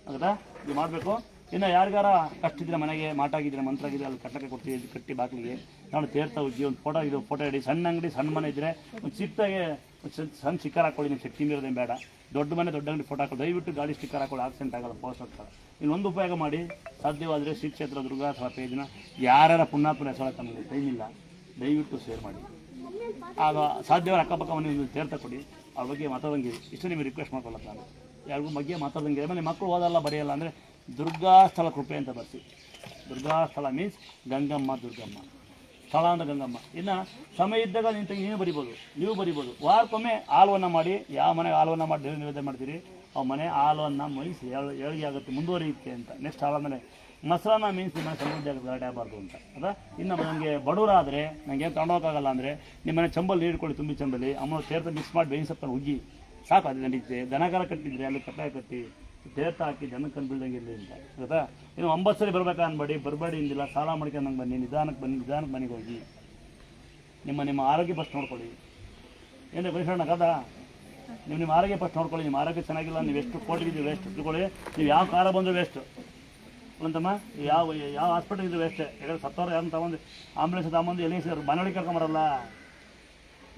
ಆಗತ್ತಾ? ಇದು ಮಾಡಬೇಕು. ಇನ್ನು ಯಾರಿಗಾರ ಕಷ್ಟ ಇದ್ರೆ ಮನೆಗೆ, ಮಾಟ ಆಗಿದ್ರೆ, ಮಂತ್ರ ಆಗಿದ್ರೆ ಅಲ್ಲಿ ಕಟ್ಟಕ್ಕೆ ಕೊಡ್ತೀವಿ ಕಟ್ಟಿ ಬಾಗಿಲಿಗೆ. ನಾನು ತೇರ್ತಾ ಹೋಗಿ, ಒಂದು ಫೋಟೋ ಇದು ಫೋಟೋ ಇಡಿ. ಸಣ್ಣ ಅಂಗಡಿ, ಸಣ್ಣ ಮನೆ ಇದ್ದರೆ ಒಂದು ಚಿತ್ತಾಗೆ ಸಣ್ಣ- ಸ್ಟಿಕ್ಕರ್ ಹಾಕೊಳ್ಳಿ ನಿಮ್ಮ ಶಕ್ತಿ ಮೀರೋದೇನು ಬೇಡ. ದೊಡ್ಡ ಮನೆ, ದೊಡ್ಡ ಅಂಗಡಿ ಫೋಟೋ ಹಾಕೊಳ್ಳಿ. ದಯವಿಟ್ಟು ಗಾಡಿ ಸ್ಟಿಕ್ಕರ್ ಹಾಕೊಳ್ಳಿ ಆಕ್ಸಿಡೆಂಟ್ ಆಗಲ್ಲ ಪೋಸ್ಟ್ ಆಗ್ತಾರೆ ಇನ್ನೊಂದು ಉಪಯೋಗ ಮಾಡಿ. ಸಾಧ್ಯವಾದರೆ ಶ್ರೀ ಕ್ಷೇತ್ರ ದುರ್ಗಾ ಅಥವಾ ಪೇಜ್ನ ಯಾರ್ಯಾರ ಪುಣ್ಯಾತ್ಮನ ಹೆಸರು ತಮಗೆ ಟೈಮ್ ಇಲ್ಲ. ದಯವಿಟ್ಟು ಶೇರ್ ಮಾಡಿ. ಆಗ ಸಾಧ್ಯವಾದ ಅಕ್ಕಪಕ್ಕ ಒಂದು ತೀರ್ಥ ಕೊಡಿ. ಅವ್ರ ಬಗ್ಗೆ ಮಾತಾಡಂಗೆ ಇಷ್ಟು ನಿಮಗೆ ರಿಕ್ವೆಸ್ಟ್ ಮಾಡ್ಕೊಳ್ಳೋದು ನಾನು. ಯಾರಿಗೂ ಬಗ್ಗೆ ಮಾತಾಡಂಗೆ ಆಮೇಲೆ ಮಕ್ಕಳು ಓದಲ್ಲ, ಬರೆಯಲ್ಲ ಅಂದರೆ ದುರ್ಗಾ ಸ್ಥಳ ಕೃಪೆ ಅಂತ ಬರ್ತೀವಿ ದುರ್ಗಾ ಸ್ಥಳ ಮೀನ್ಸ್ ಗಂಗಮ್ಮ, ದುರ್ಗಮ್ಮ. ಸ್ಥಳ ಅಂತ ಗಂಗಮ್ಮ. ಇನ್ನು ಸಮಯ ಇದ್ದಾಗ ನಿಂತ ನೀವು ಬರಿಬೋದು. ನೀವು ಬರಿಬೋದು. ವಾರಕ್ಕೊಮ್ಮೆ ಹಾಲುವನ್ನು ಮಾಡಿ, ಯಾವ ಮನೆಗೆ ಹಾಲುವನ್ನು ಮಾಡಿ ನಿವೇದನೆ ಮಾಡ್ತೀರಿ? ಆ ಮನೆ ಹಾಲುವನ್ನು ಮೈಸಿ ಏಳು, ಏಳಿಗೆ ಆಗುತ್ತೆ, ಮುಂದುವರಿಯುತ್ತೆ ಅಂತ. ನೆಕ್ಸ್ಟ್ ಹಾಲಾದ್ಮೇಲೆ ಮೊಸರನ್ನ ಮೀನ್ಸ್ ನಿಮ್ಮ ಗಲಾಟೆ ಆಗಬಾರ್ದು ಅಂತ. ಅದ? ಇನ್ನು ನನಗೆ ಬಡವರಾದರೆ ನನಗೆ ಏನು ತಗೊಂಡೋಗಲ್ಲ ಅಂದರೆ ನಿಮ್ಮನೆ ಚಂಬಲ್ಲಿ ನೀಡ್ಕೊಳ್ಳಿ ತುಂಬಿ ಚಂಬಲ್ಲಿ ಅಮ್ಮ ತೀರ್ಥ ಮಿಕ್ಸ್ ಮಾಡಿ ಬೇಯಿನ ಸಪ್ಪನ್ನು ಉಗ್ಗಿ. ಸಾಕು ಅದು ನಡೀತೆ. ದನಗಾರ ಕಟ್ಟಿದ್ರೆ ಅಲ್ಲಿ ಕಟ್ಟಾಯ ಕಟ್ಟಿ ತೀರ್ಥ ಹಾಕಿ ಜನಕ್ಕೆ ಬೀಳ್ದಂಗೆ ಇರಲಿ ಅಂತ. ನೀವು ಇನ್ನು ಒಂಬತ್ತು ಸರಿ ಬರ್ಬೇಕಾ ಅನ್ಬೇಡಿ. ಬರಬೇಡಿ ಇಂದಿಲ್ಲ ಸಾಲ ಮಾಡ್ಕೊಂಡು ನಂಗೆ ಬನ್ನಿ, ನಿಧಾನಕ್ಕೆ ಬನ್ನಿ, ನಿಧಾನಕ್ಕೆ ಮನೆಗೆ ಹೋಗಿ. ನಿಮ್ಮ ನಿಮ್ಮ ಆರೋಗ್ಯ ಫಸ್ಟ್ ನೋಡ್ಕೊಳ್ಳಿ. ಏನೇ ಬೈಸೋಣ ಕದ ನೀವು ನಿಮ್ಮ ಆರೋಗ್ಯ ಫಸ್ಟ್ ನೋಡ್ಕೊಳ್ಳಿ. ನಿಮ್ಮ ಆರೋಗ್ಯ ಚೆನ್ನಾಗಿಲ್ಲ, ನೀವು ಎಷ್ಟು ಕೋಟಿಗಿದ್ದೀವಿ ವೇಸ್ಟ್ ತಿಳ್ಕೊಳ್ಳಿ. ನೀವು ಯಾವ ಕಾರ ಬಂದರೂ ವೇಸ್ಟ್ ಅಂತಮ್ಮ ಯಾವ ಯಾವ ಹಾಸ್ಪಿಟಲ್ ಇದು ವೇಸ್ಟ್ ಯಾಕಂದ್ರೆ ಸತ್ತವ್ರು ಯಾರು ತಗೊಂಡು ಆಂಬುಲೆನ್ಸ್ ತಗೊಂಬಂದು ಎಲ್ಲಿ ಸರ್ ಮನೆಯೊಳಗೆ ಕರ್ಕೊಂಬರಲ್ಲ.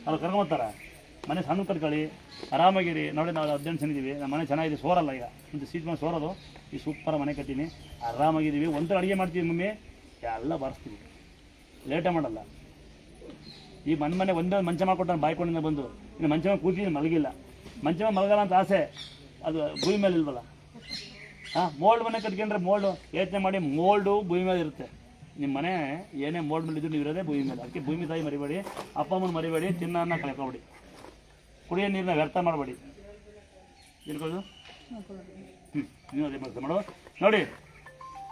ಅವ್ರು ಕರ್ಕೊಂಬರ್ತಾರೆ ಮನೆ ಸಣ್ಣ ಕರ್ಕೊಳ್ಳಿ ಆರಾಮಾಗಿರಿ. ನೋಡಿ ನಾವು ಹದಿನೆಂಟು ಇದೀವಿ. ನಮ್ಮ ಮನೆ ಚೆನ್ನಾಗಿದೆ. ಸೋರಲ್ಲ ಈಗ. ಒಂದು ಸೀಟ್ ಮನೆ ಸೋರೋದು. ಈ ಸೂಪರ್ ಮನೆ ಕಟ್ಟೀನಿ. ಆರಾಮಾಗಿದ್ದೀವಿ ಒಂಥರ ಅಡುಗೆ ಮಾಡ್ತೀವಿ ಮಮ್ಮಿ. ಎಲ್ಲ ಬಾರಿಸ್ತೀವಿ. ಲೇಟೇ ಮಾಡಲ್ಲ. ಈ ಮನೆ ಮನೆ ಒಂದೇ ಮಂಚ ಮಾಡ್ಕೊಟ್ಟು ಬಾಯ್ಕೊಂಡಿಂದ ಬಂದು. ಇನ್ನು ಮಂಚ ಮೇಲೆ ಕೂತಿದ್ದೀನಿ, ಮಲಗಿಲ್ಲ. ಮಂಚ ಮೇಲೆ ಮಲಗಲ್ಲ ಅಂತ ಆಸೆ. ಅದು ಭೂಮಿ ಮೇಲೆ ಇಲ್ವಲ್ಲ ಹಾಂ ಮೋಲ್ಡ್ ಮನೆ ಕಟ್ಕೊಂಡ್ರೆ ಮೋಲ್ಡು ಯೋಚನೆ ಮಾಡಿ ಮೋಲ್ಡು ಭೂಮಿ ಮೇಲೆ ಇರುತ್ತೆ. ನಿಮ್ಮ ಮನೆ ಏನೇ ಮೋಲ್ಡ್ ಮೇಲೆ ಇದ್ರು ನೀವು ಭೂಮಿ ಮೇಲೆ. ಅದಕ್ಕೆ ಭೂಮಿ ತಾಯಿ ಮರಿಬೇಡಿ, ಅಪ್ಪ ಅಮ್ಮನ ಮರಿಬೇಡಿ ತಿನ್ನನ್ನ ಕಳ್ಕೊಬೇಡಿ. ಕುಡಿಯೋ ನೀರನ್ನ ವ್ಯರ್ಥ ಮಾಡಬೇಡಿ. ತಿಳ್ಕೊಳ್ಳೋದು ಹ್ಞೂ ನೀವು ಅದೇ ಕೆಲಸ ಮಾಡು ನೋಡಿ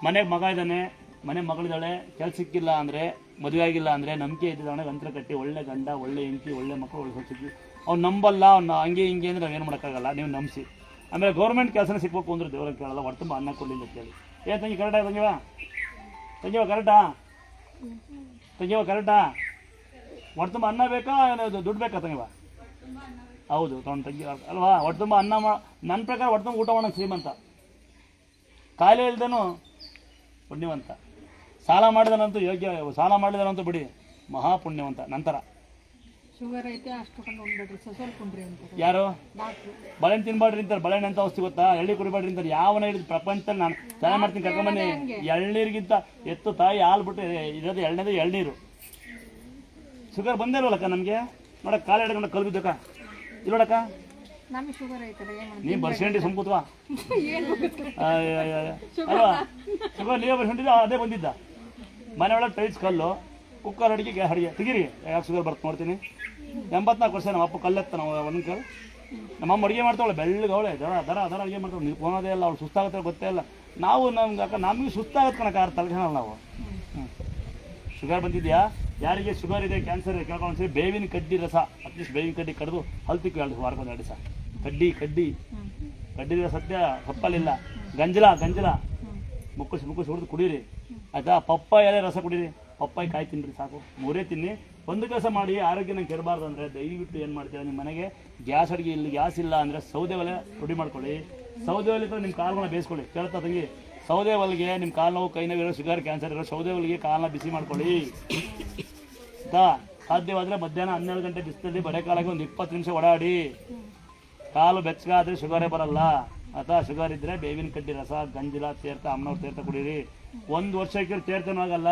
ಮನೆಗೆ ಮಗ ಇದ್ದಾನೆ, ಮನೆ ಮಗಳಿದ್ದಾಳೆ ಕೆಲ್ಸಕ್ಕಿಲ್ಲ ಅಂದರೆ, ಮದುವೆ ಆಗಿಲ್ಲ ಅಂದರೆ ನಂಬಿಕೆ ಇದ್ದಿದ್ದಾನೆ ಗಂತ್ರ ಕಟ್ಟಿ ಒಳ್ಳೆ ಗಂಡ, ಒಳ್ಳೆ ಹೆಂಡತಿ, ಒಳ್ಳೆ ಮಕ್ಕಳು, ಒಳ್ಳೆ ಸಿಕ್ಕಿ ಅವ್ನು ನಂಬಲ್ಲ, ಅವ್ನು ಹಂಗೆ ಹಿಂಗೆ ಅಂದರೆ ನಾವೇನು ಮಾಡೋಕ್ಕಾಗಲ್ಲ, ನೀವು ನಂಬಿಸಿ. ಆಮೇಲೆ ಗೌರ್ಮೆಂಟ್ ಕೆಲಸನೇ ಸಿಗ್ಬೇಕು ಅಂದ್ರೆ ದೇವ್ರಿಗೆ ಕೇಳಲ್ಲ, ಹೊಟ್ಟೆ ಅನ್ನ ಕೊಡಲಿಲ್ಲ ಕೇಳಿ ಏ ತಂಗಿ ಕರೆಕ್ಟಾ ತಂಗಿವ? ತಂಗಿವ ಕರೆಕ್ಟಾ ತಂಗಿವ ಕರೆಕ್ಟಾ ಹೊಟ್ಟೆ ಅನ್ನ ಬೇಕಾ ದುಡ್ಡು ಬೇಕಾ ತಂಗಿವ? ಹೌದು, ತೊಗೊಂಡು ತಂಗಿ, ಅಲ್ವಾ? ಹೊಟ್ಟೆ ತುಂಬ ಅನ್ನ ಮಾ ನನ್ನ ಪ್ರಕಾರ ಹೊಟ್ಟೆ ತುಂಬ ಊಟ ಮಾಡೋಣ ಶ್ರೀಮಂತ. ಕಾಯಿಲೆ ಇಲ್ದೇನು ಪುಣ್ಯವಂತ. ಸಾಲ ಮಾಡಿದನಂತೂ ಯೋಗ್ಯ, ಸಾಲ ಮಾಡಿದನಂತೂ ಬಿಡಿ ಮಹಾ ಪುಣ್ಯವಂತ ನಂತರ. ಶುಗರ್ ಐತೆ ಅಷ್ಟು ಯಾರು? ಬಳೆನ್ ತಿನ್ಬೇಡ್ರಿ ಅಂತಾರೆ. ಬಳೆನ್ ಅಂತ ಔಷಧಿ ಗೊತ್ತಾ? ಎಳ್ಳಿ ಕುಡಿಬೇಡ್ರಿ ಅಂತಾರೆ. ಯಾವನ ಹೇಳಿದ್ ಪ್ರಪಂಚದಲ್ಲಿ ನಾನು ಚೆನ್ನಾಗಿ ಮಾಡ್ತೀನಿ ಕರ್ಕೊಂಬನ್ನಿ ಎಳ್ನೀರಿಗಿಂತ ಎತ್ತು ತಾಯಿ ಹಾಲು ಬಿಟ್ಟು ಇರೋದು ಎಳ್ನೇದು ಎಳ್ನೀರು. ಶುಗರ್ ಬಂದೇ ಇಲ್ವಲ್ಲಕ್ಕ ನಮಗೆ? ನೋಡಕ್ಕ ಕಾಲು ಹಿಡ್ಕೊಂಡು ಕಲ್ ಬಿದ್ದಕ್ಕ. ಇಲ್ಲಿ ನೋಡಕ್ಕ. ನಮಗೆ ಶುಗರ್ ಐತಲ್ಲ ಏನು ನೀ ಅಲ್ವಾ? ಶುಗರ್ ನೀವೇ ಬರ್ಸ್ಕೊಂಡಿದ್ದ ಅದೇ ಬಂದಿದ್ದ. ಮನೆ ಒಳಗೆ ಟೈಲ್ಸ್ ಕಲ್ಲು. ಕುಕ್ಕರ್ ಅಡಿಗೆ ಗ್ಯಾಸ್ ಅಡಿಗೆ ತೆಗೀರಿ ಯಾಕೆ ಸುಗರ್ ಬರ್ತು ನೋಡ್ತೀನಿ. ಎಂಬತ್ನಾಲ್ಕು ವರ್ಷ ನಮ್ಮ ಅಪ್ಪ ಕಲ್ಲೆತ್ತ ನಾವು ಒಂದು ಕಲ್ ನಮ್ಮಮ್ಮ ಅಡುಗೆ ಮಾಡ್ತಾವಳೆ ಬೆಳ್ಳಗೆ ಅವಳೆ. ದರ ದರ ದರ ಅಡುಗೆ ಮಾಡ್ತಾವೆ ನೀವು ಹೋಗೋದೇ ಇಲ್ಲ ಅವಳು ಸುಸ್ತಾಗುತ್ತೆ ಗೊತ್ತೇ ಇಲ್ಲ. ನಾವು ನಮ್ಗೆ ಅಕ್ಕ ನಮಗೆ ಸುಸ್ತಾಗತ್ತೆ ಕಣಕ್ಕ ಆರು ತಲೆಗೆ ನಾವು. ಹ್ಞೂ ಶುಗರ್ ಬಂದಿದೆಯಾ? ಯಾರಿಗೆ ಶುಗರ್ ಇದೆ ಕ್ಯಾನ್ಸರ್ ಇದೆ ಕೇಳ್ಕೊಂಡು ಸರಿ ಬೇವಿನ ಕಡ್ಡಿ ರಸ. ಅಟ್ಲೀಸ್ಟ್ ಬೇವಿನ ಕಡ್ಡಿ ಕಡಿದು ಹಲ್ತಿಕ್ಕೆ ಎರಡು ವಾರಕ್ಕೊಂದು ಎರಡು ದಿವಸ. ಕಡ್ಡಿ ಕಡ್ಡಿ. ಕಡ್ಡಿ ರಸ ಸದ್ಯ ಸಪ್ಪಲಿಲ್ಲ ಗಂಜಲ ಗಂಜಲ. ಮುಕ್ಕುಸಿ ಮುಕ್ಕುಸಿ ಹೊಡೆದು ಕುಡೀರಿ. ಆಯಿತಾ? ಪಪ್ಪ ಎಲೆ ರಸ ಕುಡೀರಿ. ಪಪ್ಪಾಯಿ ಕಾಯಿ ತಿನ್ನಿರಿ ಸಾಕು. ಮೂರೇ ತಿನ್ನಿ. ಒಂದು ಕೆಲಸ ಮಾಡಿ ಆರೋಗ್ಯ ನಂಗೆ ಅಂದರೆ ದಯವಿಟ್ಟು ಏನು ಮಾಡ್ತೀರಾ ನಿಮ್ಮ ಮನೆಗೆ? ಗ್ಯಾಸ್ ಅಡುಗೆ ಇಲ್ಲಿ ಗ್ಯಾಸ್ ಇಲ್ಲ ಅಂದರೆ ಸೌದೆ ಒಲೆ ರೆಡಿ ಮಾಡ್ಕೊಳ್ಳಿ. ಸೌದೆ ಒಲೆ ನಿಮ್ಮ ಕಾಲುಗಳನ್ನ ಬೇಯಿಸ್ಕೊಳ್ಳಿ. ಕೇಳ್ತಾ ತಂಗಿ. ಸೌದೆ ಒಲೆಗೆ ನಿಮ್ಮ ಕಾಲು ನೋವು, ಕೈ ನೋವು ಇರೋ ಶುಗರ್ ಕ್ಯಾನ್ಸರ್ ಇರೋ ಸೌದೆ ಒಲೆಗೆ ಕಾಲನ್ನ ಬಿಸಿ ಮಾಡ್ಕೊಳ್ಳಿ. ಆಯ್ತಾ ಸಾಧ್ಯವಾದರೆ ಮಧ್ಯಾಹ್ನ ಹನ್ನೆರಡು ಗಂಟೆ ಬಿಸಿಲಲ್ಲಿ ಬಡೆ ಕಾಲಾಗಿ ಒಂದು ಇಪ್ಪತ್ತು ನಿಮಿಷ ಓಡಾಡಿ. ಕಾಲು ಬೆಚ್ಚಗಾದರೆ ಶುಗರೇ ಬರಲ್ಲ. ಅಥವಾ ಶುಗರ್ ಇದ್ದರೆ ಬೇವಿನ ಕಡ್ಡಿ, ರಸ, ಗಂಜಿಲ ತೇರ್ತ ಅಮ್ಮನವ್ರು ತೀರ್ಥ ಕುಡೀರಿ. ಒಂದು ವರ್ಷಕ್ಕೆ ತೀರ್ಥನೂ ಆಗಲ್ಲ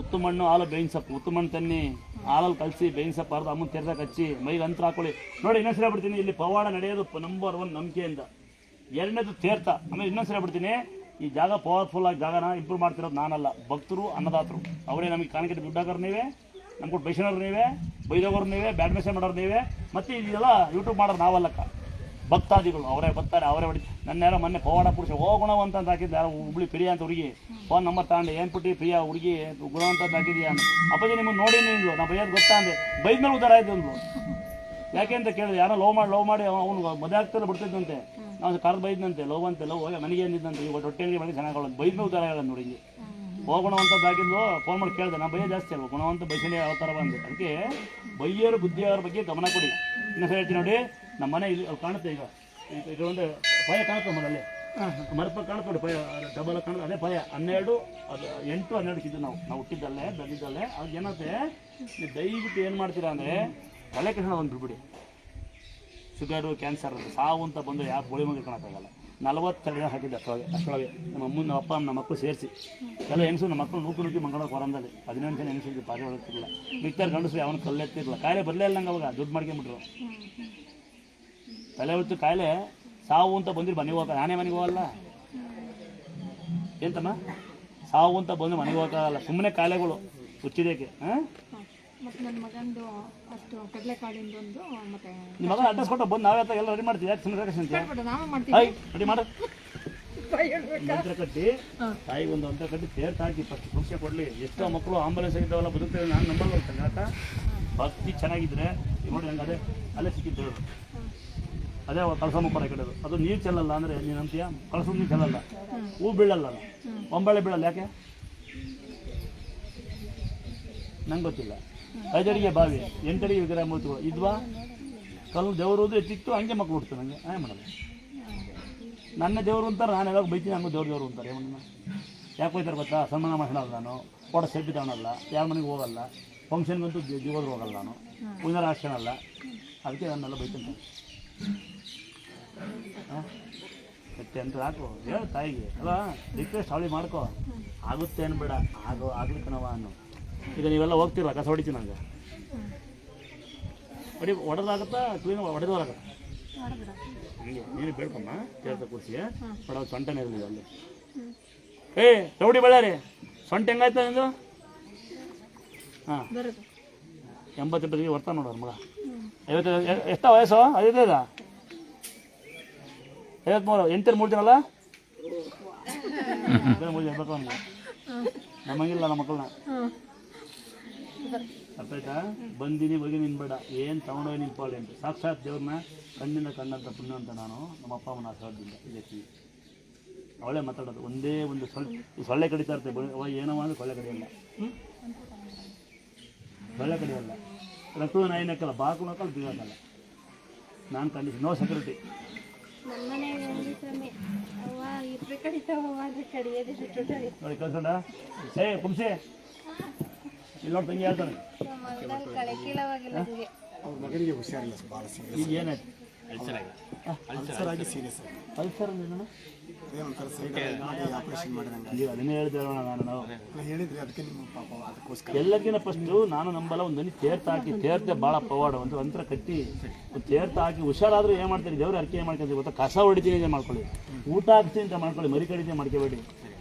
ಉತ್ತು ಮಣ್ಣು ಹಾಲು ಬೇವಿನ ಸೊಪ್ಪು. ಉತ್ತು ಮಣ್ಣು ತನ್ನಿ, ಹಾಲಲ್ಲಿ ಕಲಸಿ, ಬೇವಿನ ಸೊಪ್ಪು ಅರ್ಧ ಅಮ್ಮನ ತೆರೆದಾಗ ಹಚ್ಚಿ, ಮೈಗೆ ಅಂತರ ಹಾಕೊಳ್ಳಿ. ನೋಡಿ, ಇನ್ನೊಂದ್ಸರಿ ಬಿಡ್ತೀನಿ ಇಲ್ಲಿ ಪವಾಡ ನಡೆಯೋದು ನಂಬರ್ ಒನ್ ನಂಬಿಕೆಯಿಂದ. ಎರಡನೇದು ತೀರ್ಥ. ಆಮೇಲೆ ಇನ್ನೊಂದ್ಸರಿ ಬಿಡ್ತೀನಿ ಈ ಜಾಗ ಪವರ್ಫುಲ್ ಆಗಿ ಜಾಗನ ಇಂಪ್ರೂವ್ ಮಾಡ್ತಿರೋದು ನಾನಲ್ಲ. ಭಕ್ತರು, ಅನ್ನದಾತರು. ಅವರೇ ನಮಗೆ ಕಾಣಿಕೆ ದುಡ್ಡು ಹಾಕೋರು ನೀವೇ ನಮ್ಗೆ ಬೈಸೋರು ನೀವೇ ಬೈದೋಗೋರು ನೀವೇ ಬ್ಯಾಡ್ಮಿಂಟನ್ ಮಾಡೋರು ನೀವೇ. ಮತ್ತೆ ಇದೆಲ್ಲ ಯೂಟ್ಯೂಬ್ ಮಾಡೋರು ನಾವಲ್ಲಕ್ಕ. ಭಕ್ತಾದಿಗಳು, ಅವರೇ ಬರ್ತಾರೆ ಅವರೇ ಹೊಡಿ ನನ್ನ ಯಾರೋ ಮೊನ್ನೆ ಪವಾಡ ಪುರುಷ, ಓ ಗುಣವಂತ ಅಂತ ಹಾಕಿದ್ದೆ ಹುಬ್ಳಿ ಪ್ರಿಯಾ ಅಂತ ಹುಡುಗಿ. ಫೋನ್ ನಂಬರ್ ತಗೊಂಡೆ, ಏನು ಪುಟ್ಟಿ ಪ್ರಿಯಾ ಹುಡುಗಿ, ಗುಣ ಅಂತ ಹಾಕಿದ್ಯಾ ಅಪ್ಪಾಜಿ, ನಿಮ್ಮನ್ನು ನೋಡಿ ನಿಂದು ನಾ ಬೈಯೋದು ಗೊತ್ತಾ ಅಂದೆ. ಬೈದ ಮೇಲೆ ಉದ್ದಾರ ಆಯ್ತು ಅಂದ್ಲು. ಯಾಕೆ ಅಂತ ಕೇಳಿದೆ ಯಾರೋ ಲವ್ ಮಾಡಿ ಲವ್ ಮಾಡಿ ಅವನು ಮದುವೆ ಆಗ್ತಾರೆ ಬಿಡ್ತಿದ್ದಂತೆ. ನಾವು ಕರೆದು ಬೈದ್ನಂತೆ, ಲವ್ ಅಂತೆ, ಲವ್ ನನಗೆ ಏನಿದ್ದಂತೆ ಈಗ ಹೊಟ್ಟೆ ಮಾಡಿ ಚೆನ್ನಾಗಿ ಬೈದ ಮೇಲೆ ಉದ್ದಾರ ಆಗಲ್ಲ ನೋಡಿ ಓ ಅಂತ ಹಾಕಿದ್ಲು ಫೋನ್ ಮಾಡಿ ಕೇಳಿದೆ. ನಾ ಭಯ ಜಾಸ್ತಿ ಅಲ್ವ? ಗುಣವಂತ ಬೈಸಣಿ ಯಾವ ಥರ ಬಂದೆ. ಅದಕ್ಕೆ ಬೈಯೋರು ಬುದ್ಧಿಯವರ ಬಗ್ಗೆ ಗಮನ ಕೊಡಿ. ಇನ್ನೊಂದು ಹೇಳ್ತೀನಿ ನೋಡಿ ನಮ್ಮ ಮನೆ ಇಲ್ಲಿ ಕಾಣುತ್ತೆ ಈಗ. ಇದು- ಇದು ಒಂದು ಭಯ ಕಾಣುತ್ತೆ ಮನೆಯಲ್ಲಿ ಮರಪ ಕಾಣುತ್ತೆ ನೋಡಿ ಭಯ ಡಬಲ್ ಕಾಣುತ್ತೆ. ಅದೇ ಭಯ ಹನ್ನೆರಡು ಅದು ಎಂಟು ಹನ್ನೆರಡಕ್ಕಿದ್ದು ನಾವು. ನಾವು ಹುಟ್ಟಿದ್ದಲ್ಲೇ ಬೆಳೆದಿದ್ದಲ್ಲೇ ಅದು ಏನಾಗುತ್ತೆ? ನೀವು ದಯವಿಟ್ಟು ಏನು ಮಾಡ್ತೀರಾ ಅಂದರೆ ತಲೆ ಕೃಷ್ಣ ಒಂದು ಬಿಡ್ಬಿಡಿ ಶುಗರು ಕ್ಯಾನ್ಸರ್ ಸಾವು ಅಂತ ಬಂದು ಯಾವ ಗೋಳಿ ಮಗ ಕಾಣಕ್ಕಾಗಲ್ಲ. ನಲವತ್ತೆರಡು ಜನ ಹಾಕಿದ್ದೆ ಅಷ್ಟೊಳಗೆ ಅಷ್ಟೊಳಗೆ. ನಮ್ಮ ಅಮ್ಮನ ನಮ್ಮ ಅಪ್ಪ, ನಮ್ಮ ಮಕ್ಕಳು ಸೇರಿಸಿ. ಎಲ್ಲ ಹೆಂಗಸು ನಮ್ಮ ಮಕ್ಕಳು ನೂಕು ನುಗ್ಗಿ ಮಂಗಳ ಹೊರಂದಲ್ಲಿ ಹದಿನೆಂಟು ಜನ ಹೆಂಗಸಿದ್ದು ಪಾರಿ ಒಳಗ್ತಿರಲಿಲ್ಲ ಮಿಕ್ತಾರ ಗಂಡಸರು ಯಾವನ ಕಲ್ಲೆತ್ತಿರಲಿಲ್ಲ. ಕಾಯಿಲೆ ಬರಲೇ ಇಲ್ಲ ನಂಗೆ ಅವಾಗ, ದುಡ್ಡು ಮಾಡ್ಕೊಂಬಿಟ್ರು. ತಲೆ ಹೊತ್ತು ಕಾಯಿಲೆ, ಸಾವು ಅಂತ ಬಂದಿರು ಮನೆಗೆ ಹೋಗ ನಾನೇ ಮನೆಗೆ ಹೋಗಲ್ಲ. ಎಂತಮ್ಮ? ಸಾವು ಅಂತ ಬಂದು ಮನೆಗೆ ಹೋಗಲ್ಲ ಸುಮ್ಮನೆ ಕಾಯಿಲೆಗಳು ಹುಚ್ಚಿದಕ್ಕೆ ಹಾಂ? ಮತ್ತು ನನ್ನ ಮಗಂದು ಅಷ್ಟು ಕಡಲೆಕಾಳಿಂದ ಒಂದು ಮತ್ತೆ ನಿಮ್ಮ ಮಗನ ಅಡ್ರೆಸ್ ಕೊಟ್ಟು ಬಂದು ನಾವೇ ಎಲ್ಲ ರೆಡಿ ಮಾಡ್ತೀವಿ. ಯಾಕೆ ಸುಮ್ಮನೆ ಅಂತ ಬಿಡು, ನಾವೇ ಮಾಡ್ತೀವಿ. ಹಾಯ್ ರೆಡಿ ಮಾಡು. ಮಂತ್ರ ಕಟ್ಟಿ ತಾಯಿಗೆ ಒಂದು ಅಂತ ಕಟ್ಟಿ ತೇರ್ತ ಹಾಕಿ ಫಸ್ಟ್ ಖುಷಿ ಕೊಡಲಿ. ಎಷ್ಟೋ ಮಕ್ಕಳು ಆಂಬುಲೆನ್ಸ್ ಆಗಿದ್ದಾವಲ್ಲ ಬದುಕ್ತೇವೆ ನಾನು ನಂಬಲ್ಲ ಅಂತ ಆತ. ಭಕ್ತಿ ಚೆನ್ನಾಗಿದ್ರೆ ನೋಡಿ ನಂಗೆ ಅದೇ ಅಲ್ಲೇ ಸಿಕ್ಕಿದ್ದು. ದೇವ್ರು. ಅದೇ ಕಳಸ ಮುಪ್ಪರ ಕಡೆದು ಅದು ನೀರು ಚೆಲ್ಲಲ್ಲ ಅಂದ್ರೆ ನೀನು ಅಂತೀಯ? ಕಳಸ ನೀರು ಚೆಲ್ಲಲ್ಲ. ಹೂ ಬೀಳಲ್ಲ ಒಂಬಳೆ ಬೀಳಲ್ಲ ಯಾಕೆ? ನಂಗೆ ಗೊತ್ತಿಲ್ಲ. ಐದಡಿಗೆ ಬಾವಿ ಎಂಟಡಿಗೆ ವಿಗ್ರಹ ಮೂರ್ತಿಗಳು ಇದ್ವಾ? ಕಲ್ಲು ದೇವರುದು ಎತ್ತಿತ್ತು ಹಂಗೆ ಮಕ್ಳು ಹುಡ್ತು ನನಗೆ ಹಾಂ ಮೇಡಮ್, ನನ್ನ ದೇವರು ಅಂತಾರೆ, ನಾನು ಯಾವಾಗ ಬೈತೀನಿ, ಹಂಗೆ ದೇವ್ರ ದೇವರು ಅಂತಾರೆ. ಮೇಡಮ್, ಯಾಕೆ ಹೋಯ್ತಾರೆ ಗೊತ್ತಾ? ಸನ್ಮಾನ ಮಾಡೋಲ್ಲ ನಾನು. ಕೊಡ ಸೆಲ್ಫಿ ತಗೊಳಲ್ಲ ಯಾರ ಮನೆಗೆ ಹೋಗಲ್ಲ. ಫಂಕ್ಷನ್ಗಂತೂ ಜೀವದ್ರು ಹೋಗಲ್ಲ ನಾನು. ಪುನರ್ ಹಾಕ್ಸೋಣಲ್ಲ ಅದಕ್ಕೆ ನನ್ನೆಲ್ಲ ಬೈತೀನಿ. ಮತ್ತೆ ಅಂತ ಹಾಕು. ಹೇಳು ತಾಯಿಗೆ, ಅಲ್ಲ ರಿಕ್ವೆಸ್ಟ್ ಅವಳಿ ಮಾಡ್ಕೋ. ಆಗುತ್ತೆ ಅನ್ಬೇಡ. ಆಗೋ ಆಗ್ಲಿಕ್ಕನವ ಅನ್ನು. ಈಗ ನೀವೆಲ್ಲ ಹೋಗ್ತಿರಲ್ಲ ಕಸ ಹೊಡಿತೀನಿ ನಂಗೆ? ಹೊಡಿ ಹೊಡೆದಾಗತ್ತಾ ಕ್ಲೀನ್ ಹೊಡೆದಾಗತ್ತ ಹಿಂಗೆ ನೀನು ಬೇಡ್ಕಮ್ಮ ಕೇಳ್ತಾ ಕೂರಿಸಿ ಬಡ ಸೊಂಟನೇ ಇರಲಿಲ್ಲ ಅಲ್ಲಿ. ಏ ರೌಡಿ ಬಳ್ಳಾರಿ ಸೊಂಟ ಹೆಂಗಾಯ್ತ ನಿಂದು? ಹಾಂ. ಎಂಬತ್ತೆಂಟು ಎಂಬತ್ತೆಂಟರಿಗೆ ಬರ್ತಾನೆ ನೋಡೋರು ಮಗ. ಐವತ್ತು ಎಷ್ಟ ವಯಸ್ಸು? ಐದೈದ ಐವತ್ಮೂರು ಎಂಟಲ್ಲಿ ಮೂರು ಜನಲ್ಲ ಮೂರು ಜನ ಇರ್ಬೇಕು ಅವ್ನಿಗೆ ನಮಗಿಲ್ಲ ನಮ್ಮ ಮಕ್ಕಳನ್ನ. ಅರ್ಥ ಆಯ್ತಾ ಬಂದಿನಿ ಬಗ್ಗೆ ನಿನ್ಬೇಡ ಏನು ತಗೊಂಡೋಗಿ ಇಂಪಾರ್ಟೆಂಟ್ ಸಾಕ್ಷಾತ್ ದೇವ್ರನ್ನ ಕಣ್ಣಿಂದ ಕಣ್ಣಂತ ಪುಣ್ಯ ಅಂತ ನಾನು ನಮ್ಮ ಅಪ್ಪ ಅಮ್ಮನ ಆಶೀರ್ವಾದದಿಂದ ಇದಕ್ಕೆ ಅವಳೇ ಮಾತಾಡೋದು. ಒಂದೇ ಒಂದು ಸೊಳ್ಳೆ ಸೊಳ್ಳೆ ಕಡಿತಾ ಇರ್ತೇವೆ ಏನೋ ಏನವ ಅಂದ್ರೆ ಸೊಳ್ಳೆ ಕಡಿಯಲ್ಲ. ಸೊಳ್ಳೆ ಕಡಿಯಲ್ಲ. ರಕ್ತದ ನಾಯಿನ ಹಾಕಲ್ಲ. ಬಾಕು ಹಾಕಲ್ಲ ಬೀಳಕ್ಕಲ್ಲ ನಾನು ಕಂಡಿಸಿ ನೋ ಸೆಕ್ಯೂರಿಟಿ ನೋಡಿ ಕಳ್ಸೋಣ? ಸೇ ಕುಂಸೆ. ಇಲ್ಲಿ ನೋಡಿ ತಂಗಿ ಹೇಳ್ತಾನೆ. ಮಗದಲ್ಲಿ ಕಳೆ ಕೀಳವಾಗಿಲ್ಲ ಹಂಗೆ ಅವ್ರ ಮಗನಿಗೆ ಹುಷಾರಿಲ್ಲ ಸರ್ ಭಾಳ ಸೀರಿಯಸ್ ಈಗ ಏನಾಯ್ತು? ಅಲ್ಸರ್ ಆಗಿ ಸೀರಿಯಸ್ ಅಲ್ಸರ್ ಅಂದ್ರೇನು? ಅದೇ ಒಂಥರ ಸೈಡ್ ಮಾಡಿ ಆಪರೇಷನ್ ಮಾಡಿದಂಗೆ. ಈಗ ಅದನ್ನೇ ಹೇಳ್ತೇವೆ ನಾನು? ನಾವು ಅಲ್ಲ ಅದಕ್ಕೆ ನಿಮ್ಮ ಪಾಪ ಅದಕ್ಕೋಸ್ಕರ. ಎಲ್ಲಕ್ಕಿಂತ ಫಸ್ಟು ನಾನು ನಂಬಲ್ಲ ಒಂದು ದನಿ ತೇರ್ತ ಹಾಕಿ ತೇರ್ತೆ ಭಾಳ ಪವಾಡ ಒಂದು ಅಂತರ ಕಟ್ಟಿ ತೇರ್ತ ಹಾಕಿ ಹುಷಾರಾದ್ರೂ ಏನು ಮಾಡ್ತೀರಿ? ದೇವ್ರ ಅರ್ಕೆ ಏನು ಮಾಡ್ಕೊಂತೀವಿ ಗೊತ್ತಾ? ಕಸ ಹೊಡಿತೀನಿ ಅಂತ ಮಾಡ್ಕೊಳ್ಳಿ. ಊಟ ಹಾಕ್ತೀನಿ ಅಂತ ಮಾಡ್ಕೊಳ್ಳಿ. ಮರಿ ಕಡಿತೀನಿ ಮಾಡ್ಕೋಬೇಡಿ.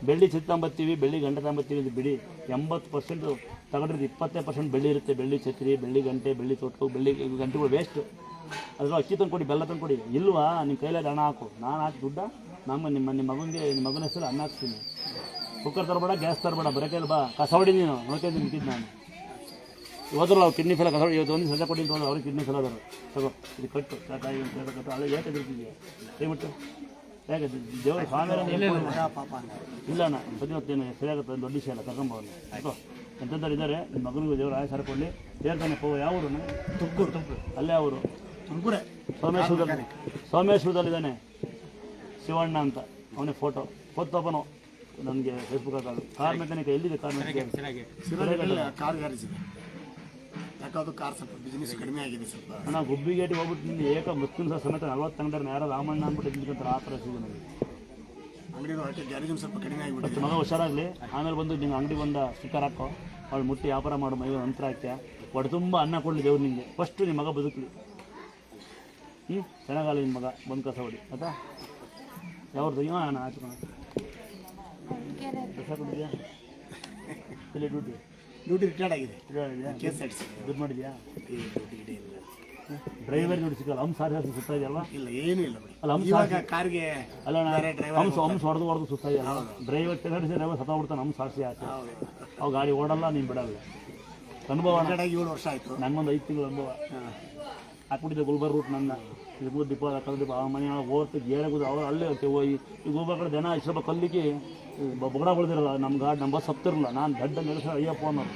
ಬೆಳ್ಳಿ ಚಿತ್ತ ತಂಬತ್ತೀವಿ ಬೆಳ್ಳಿ ಗಂಡ ತಂಬತ್ತೀವಿ ಅಂತ ಬಿಡಿ. ಎಂಬತ್ತು ಪರ್ಸೆಂಟ್ ತಗೊಂಡ್ರೆ ಇಪ್ಪತ್ತೇ ಪರ್ಸೆಂಟ್ ಬೆಳ್ಳಿ ಇರುತ್ತೆ. ಬೆಳ್ಳಿ ಛತ್ರಿ, ಬೆಳ್ಳಿ ಗಂಟೆ, ಬೆಳ್ಳಿ ತೊಟ್ಟು, ಬೆಳ್ಳಿ ಗಂಟೆಗಳು ವೇಸ್ಟ್ ಅದರಲ್ಲೂ ಅಕ್ಕಿ ತಂದು ಕೊಡಿ ಬೆಲ್ಲ ತಂದು ಕೊಡಿ ಇಲ್ವಾ? ನಿಮ್ಮ ಕೈಲಾದ ಹಣ ಹಾಕು. ನಾನು ಹಾಕಿ ದುಡ್ಡ ನಮ್ಮ ನಿಮ್ಮ ನಿಮ್ಮ ಮಗನಿಗೆ ನಿಮ್ಮ ಮಗನ ಹೆಸರು ಅನ್ನ ಹಾಕ್ತೀನಿ. ಕುಕ್ಕರ್ ತರಬೇಡ, ಗ್ಯಾಸ್ ತರಬೇಡ. ಬರೋ ಬಾ. ಕಸ ಹೊಡಿ ನೀನು. ನೋಡ್ಕೊಂಡು ನಿಂತಿದ್ದು ನಾನು. ಹೋದ್ರು ಅವ್ರು ಕಿಡ್ನಿ ಫೆಲ ಕಸ ಹೊಡಿ ಇವತ್ತು ಒಂದು ಸಜಾ ಕೊಡಿ ಅವ್ರಿಗೆ ಕಿಡ್ನಿ ಫೆಲ ಅದರು ತಗೋ, ಇದು ಕಟ್ಟು. ಕಟ್ಟು ಅಂತ ಹೇಳ್ಬೇಕಂತ. ಅಲ್ಲ ಯಾಕೆ ಎದುರ್ತಿದ್ಯಾ ದಯವಿಟ್ಟು. ಯಾಕೆ ದೇವರು ಸಾವಿರ ಪಾಪ ಅಂದ್ರೆ ಇಲ್ಲ ಅಣ್ಣ ಬದಿ ಹೊತ್ತೇನು ಸರಿಯಾಗುತ್ತೆ ಒಂದು ದೊಡ್ಡ ವಿಷಯ ಅಲ್ಲ ಕರ್ಕೊಂಬೋದು ತಗೋ ಎಂಥದ್ದು ಇದ್ದಾರೆ ನಿಮ್ಮ ಮಗನಿಗೆ ದೇವರು ಆಯ ಹರ್ಕೊಂಡು ಸೇರ್ತಾನೆ ಪೋ ಯಾವರು ತುಮಕೂರು ತುಮಕೂರು. ಅಲ್ಲೇ ಅವರು ತುಮಕೂರೇ. ಸೋಮೇಶ್ವರದಲ್ಲಿ. ಸೋಮೇಶ್ವರದಲ್ಲಿದ್ದಾನೆ. ಶಿವಣ್ಣ ಅಂತ. ಅವನೇ ಫೋಟೋ ಫೋಟೋಪನು ನನಗೆ ಫೇಸ್ಬುಕ್ ಹಾಕೋದು ಕಾರ್ ಮೆಕ್ಯಾನಿಕ್ ಎಲ್ಲಿದೆ ಕಾರ್ ಮೆಕ್ಯಾನಿಕ್? ಕಾರ್ ಗ್ಯಾರೇಜ್ ಇದೆ. ಯಾಕಂದ್ರೆ ಕಾರ್ ಸ್ವಲ್ಪ ಬಿಸ್ನೆಸ್ ಕಡಿಮೆ ಆಗಿದೆ ಸ್ವಲ್ಪ. ಅಣ್ಣ ಗುಬ್ಬಿಗೇಟಿ ಹೋಗ್ಬಿಟ್ಟು ನಿಂದು ಏಕ ಮುತ್ತಿನ ಸಹ ಸಮೇತ ನಲ್ವತ್ತು ತಂಗಡರ್ನ ಯಾರೋ ರಾಮಣ್ಣ ಅಂದ್ಬಿಟ್ಟು ನಿಂತ್ಕೊಂತಾರೆ ಆ ಥರ ಸಿಗು ನನಗೆ ಅಂಗಡಿ ಅದಕ್ಕೆ ಗ್ಯಾರೇಜ್ ಸ್ವಲ್ಪ ಕಡಿಮೆ ಆಗಿಬಿಟ್ಟು ಮಗ ಹುಷಾರಾಗಲಿ. ಆಮೇಲೆ ಬಂದು ನಿಂಗೆ ಅಂಗಡಿ ಬಂದ ಸ್ಟಿಕ್ಕರ್ ಹಾಕೋ. ಅವಳು ಮುಟ್ಟಿ ವ್ಯಾಪಾರ ಮಾಡು ಮೈ ನಂತರ ಹಾಕ್ಯ. ಒಟ್ಟು ತುಂಬ ಅನ್ನ ಕೊಡಲಿ ದೇವ್ರು ನಿಮಗೆ ಫಸ್ಟು ನಿಮ್ಮ ಮಗ ಬದುಕಲಿ. ಹ್ಞೂ ಚೆನ್ನಾಗಲ್ಲ ನಿಮ್ಮ ಮಗ. ಬಂದು ಕಸ ಹೊಡಿ. ಆಯ್ತಾ? ಯಾವ್ದು ಅಯ್ಯೋ ನಾನು ಆಯ್ತು ಕಣ ಕಸ ಕೊಟ್ಟಿದ್ಯಾ ಇಲ್ಲಿ ಡ್ಯೂಟಿ ಡ್ಯೂಟಿ ರಿಟೈರ್ಡ್ ಆಗಿದೆ. ಇದು ದುಡ್ಡು ಮಾಡಿದ್ಯಾ? ಡ್ಯೂಟಿ ಗಿಡ ಇಲ್ಲ. ಡ್ರೈವರ್ ನೋಡಿ ಸಿಗಲ್ಲ. ಹಂಸ ಸಾರಿ ಸಾರಿ ಸುತ್ತಾ ಇದೆಯಲ್ಲ? ಇಲ್ಲ ಏನೂ ಇಲ್ಲ ಬಿಡಿ. ಅಲ್ಲ ಹಂಸ ಇವಾಗ ಕಾರ್ಗೆ ಅಲ್ಲ ಹಂಸ ಹಂಸ ಹೊಡೆದು ಹೊಡೆದು ಸುತ್ತಾ ಇದೆಯಲ್ಲ? ಡ್ರೈವರ್ ತೆಗಡಿಸಿ ಡ್ರೈವರ್ ಸತ ಬಿಡ್ತಾನೆ ಹಂಸ ಸಾರಿಸಿ ಆಚೆ. ಅವು ಗಾಡಿ ಓಡಲ್ಲ ನೀನು ಬಿಡಲ್ಲ. ಅನುಭವ ಏಳು ವರ್ಷ ಆಯಿತು. ನಂಗೊಂದು ಐದು ತಿಂಗಳು ಅನುಭವ. ಹಾಕ್ಬಿಟ್ಟಿದ್ದೆ ಗುಲ್ಬರ್ ರೂಟ್ ನನ್ನ. ಇದು ದೀಪ ಡಿಪೋ ಆ ಮನೆ ಓರ್ತು ಗೇಳಗುದು ಅವ್ರು ಅಲ್ಲೇ ಹೋಗ್ತೇವೆ ಈ ಈಗ ಕಡೆ ಜನ ಇಷ್ಟ ಕಲ್ಲಿಗೆ ಬೊಗಡ ಬೆಳೆದಿರಲ್ಲ ನಮ್ಮ ಗಾಡಿ ನಮ್ಮ ಬಸ್ ಹತ್ತಿರಲ್ಲ ನಾನು ದಡ್ಡ ನೆಲೆಸ ಅಯ್ಯಪ್ಪ ಅನ್ನೋದು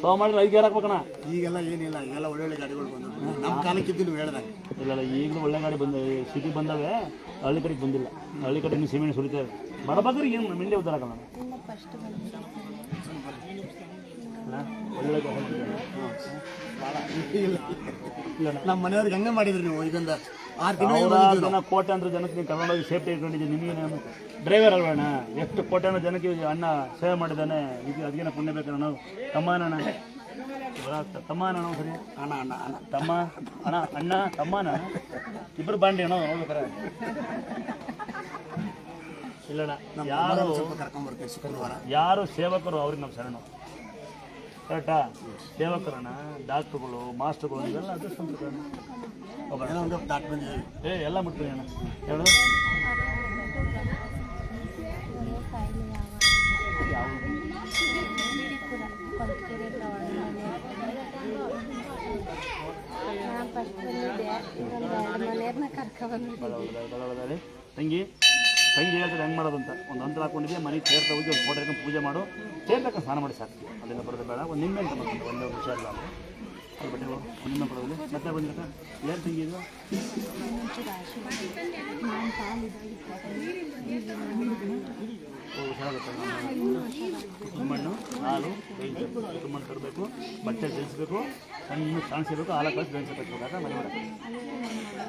ಸೊ ಮಾಡಿದ್ರೆ ಐದು ಗೇರ್ ಹಾಕ್ಬೇಕಣ ಈಗೆಲ್ಲ ಏನಿಲ್ಲ ಈಗೆಲ್ಲ ಒಳ್ಳೊಳ್ಳೆ ಗಾಡಿಗಳು ಬಂದು ನಮ್ಮ ಕಾಲಕ್ಕಿದ್ದು ಹೇಳ್ದಂಗೆ ಇಲ್ಲ ಇಲ್ಲ ಈಗಲೂ ಒಳ್ಳೆ ಗಾಡಿ ಬಂದ ಸಿಟಿ ಬಂದವೆ ಹಳ್ಳಿ ಕಡೆಗೆ ಬಂದಿಲ್ಲ. ಹಳ್ಳಿ ಕಡೆ ಇನ್ನೂ ಸಿಮೆಂಟ್ ಸುರಿತೇವೆ ಬಡಬಗ್ರಿಗೆ ಏನು ನಮ್ಮ ಇಂಡಿಯಾ ನಮ್ಮ ಮನೆಯವ್ರಿಗೆ ಹಂಗೆ ಮಾಡಿದ್ರಿ ನೀವು ಈಗೊಂದು ಆರು ಜನ ಕೋಟ್ಯಾಂತರ ಜನಕ್ಕೆ ನೀವು ಕರ್ಕೊಂಡೋಗಿ ಸೇಫ್ಟಿ ಇಟ್ಕೊಂಡಿದ್ದೀನಿ ನಿಮಗೆ ಡ್ರೈವರ್ ಅಲ್ವಣ್ಣ ಎಷ್ಟು ಕೋಟ್ಯಾಂತರ ಜನಕ್ಕೆ ಅಣ್ಣ ಸೇವೆ ಮಾಡಿದ್ದಾನೆ? ಇದು ಅದಕ್ಕೇನ ಪುಣ್ಯ ಬೇಕಣ್ಣ ನಾವು? ತಮ್ಮನಣ್ಣ ತಮ್ಮನಣ್ಣ ಸರಿ? ಅಣ್ಣ ಅಣ್ಣ ಅಣ್ಣ. ತಮ್ಮ ಅಣ್ಣ ಅಣ್ಣ ತಮ್ಮನ ಇಬ್ಬರು ಬಾಂಡಿ ಅಣ್ಣ ಹೋಗ್ಬೇಕಾರೆ? ಇಲ್ಲಣ್ಣ ಯಾರು ಯಾರು ಸೇವಕರು ಅವ್ರಿಗೆ ನಮ್ಮ ಶರಣು ಕರೆಕ್ಟಾ? ಸೇವಕರಣ್ಣ ಡಾಕ್ಟ್ರುಗಳು ಮಾಸ್ಟರ್ಗಳು ಇವೆಲ್ಲ ದಾಟ್ ಬಂದಿದ್ದೀವಿ ಏ ಎಲ್ಲ ಮುಟ್ತೀನಿ ಅಣ್ಣ. ಹೇಳು. ತಂಗಿ? ತಂಗಿ ಹೇಳ್ತಾರೆ ಹೆಂಗೆ ಮಾಡೋದಂತ ಒಂದು ಅಂತರ ಹಾಕೊಂಡಿದ್ದೆ ಮನೆಗೆ ಸೇರ್ತಾ ಹೋಗಿ ಒಂದು ಫೋಟೋ ಹಾಕೊಂಡು ಪೂಜೆ ಮಾಡು. ಸೇರ್ತಕ್ಕ ಸ್ನಾನ ಮಾಡಿ ಸಾಕು. ಅಲ್ಲಿಂದ ಬರೋದು ಬೇಡ. ಒಂದು ನಿಮ್ಮೆ ಅಂತ ಮಾಡ್ತೀನಿ ಒಂದೇ ಒಂದು ವಿಷಯ ಇಲ್ಲ ಅದು. ಬಟ್ಟೆ ನಿಂಬೆ ಕೊಡೋದಿಲ್ಲ ಮತ್ತೆ ಬಂದಿರಕ್ಕ ಏನು ತಂಗಿ ಇದು? ಹಾಲು ಬೆಂಕಿ ಮಣ್ಣು ತರಬೇಕು. ಬಟ್ಟೆ ಬೆಳೆಸಬೇಕು ಸಣ್ಣ ಕಾಣಿಸಿರ್ಬೇಕು ಹಾಲು ಕಳಿಸಿ ಬೆಳೆಸಬೇಕು ಆಗ ಮನೆ ಮಾಡಬೇಕು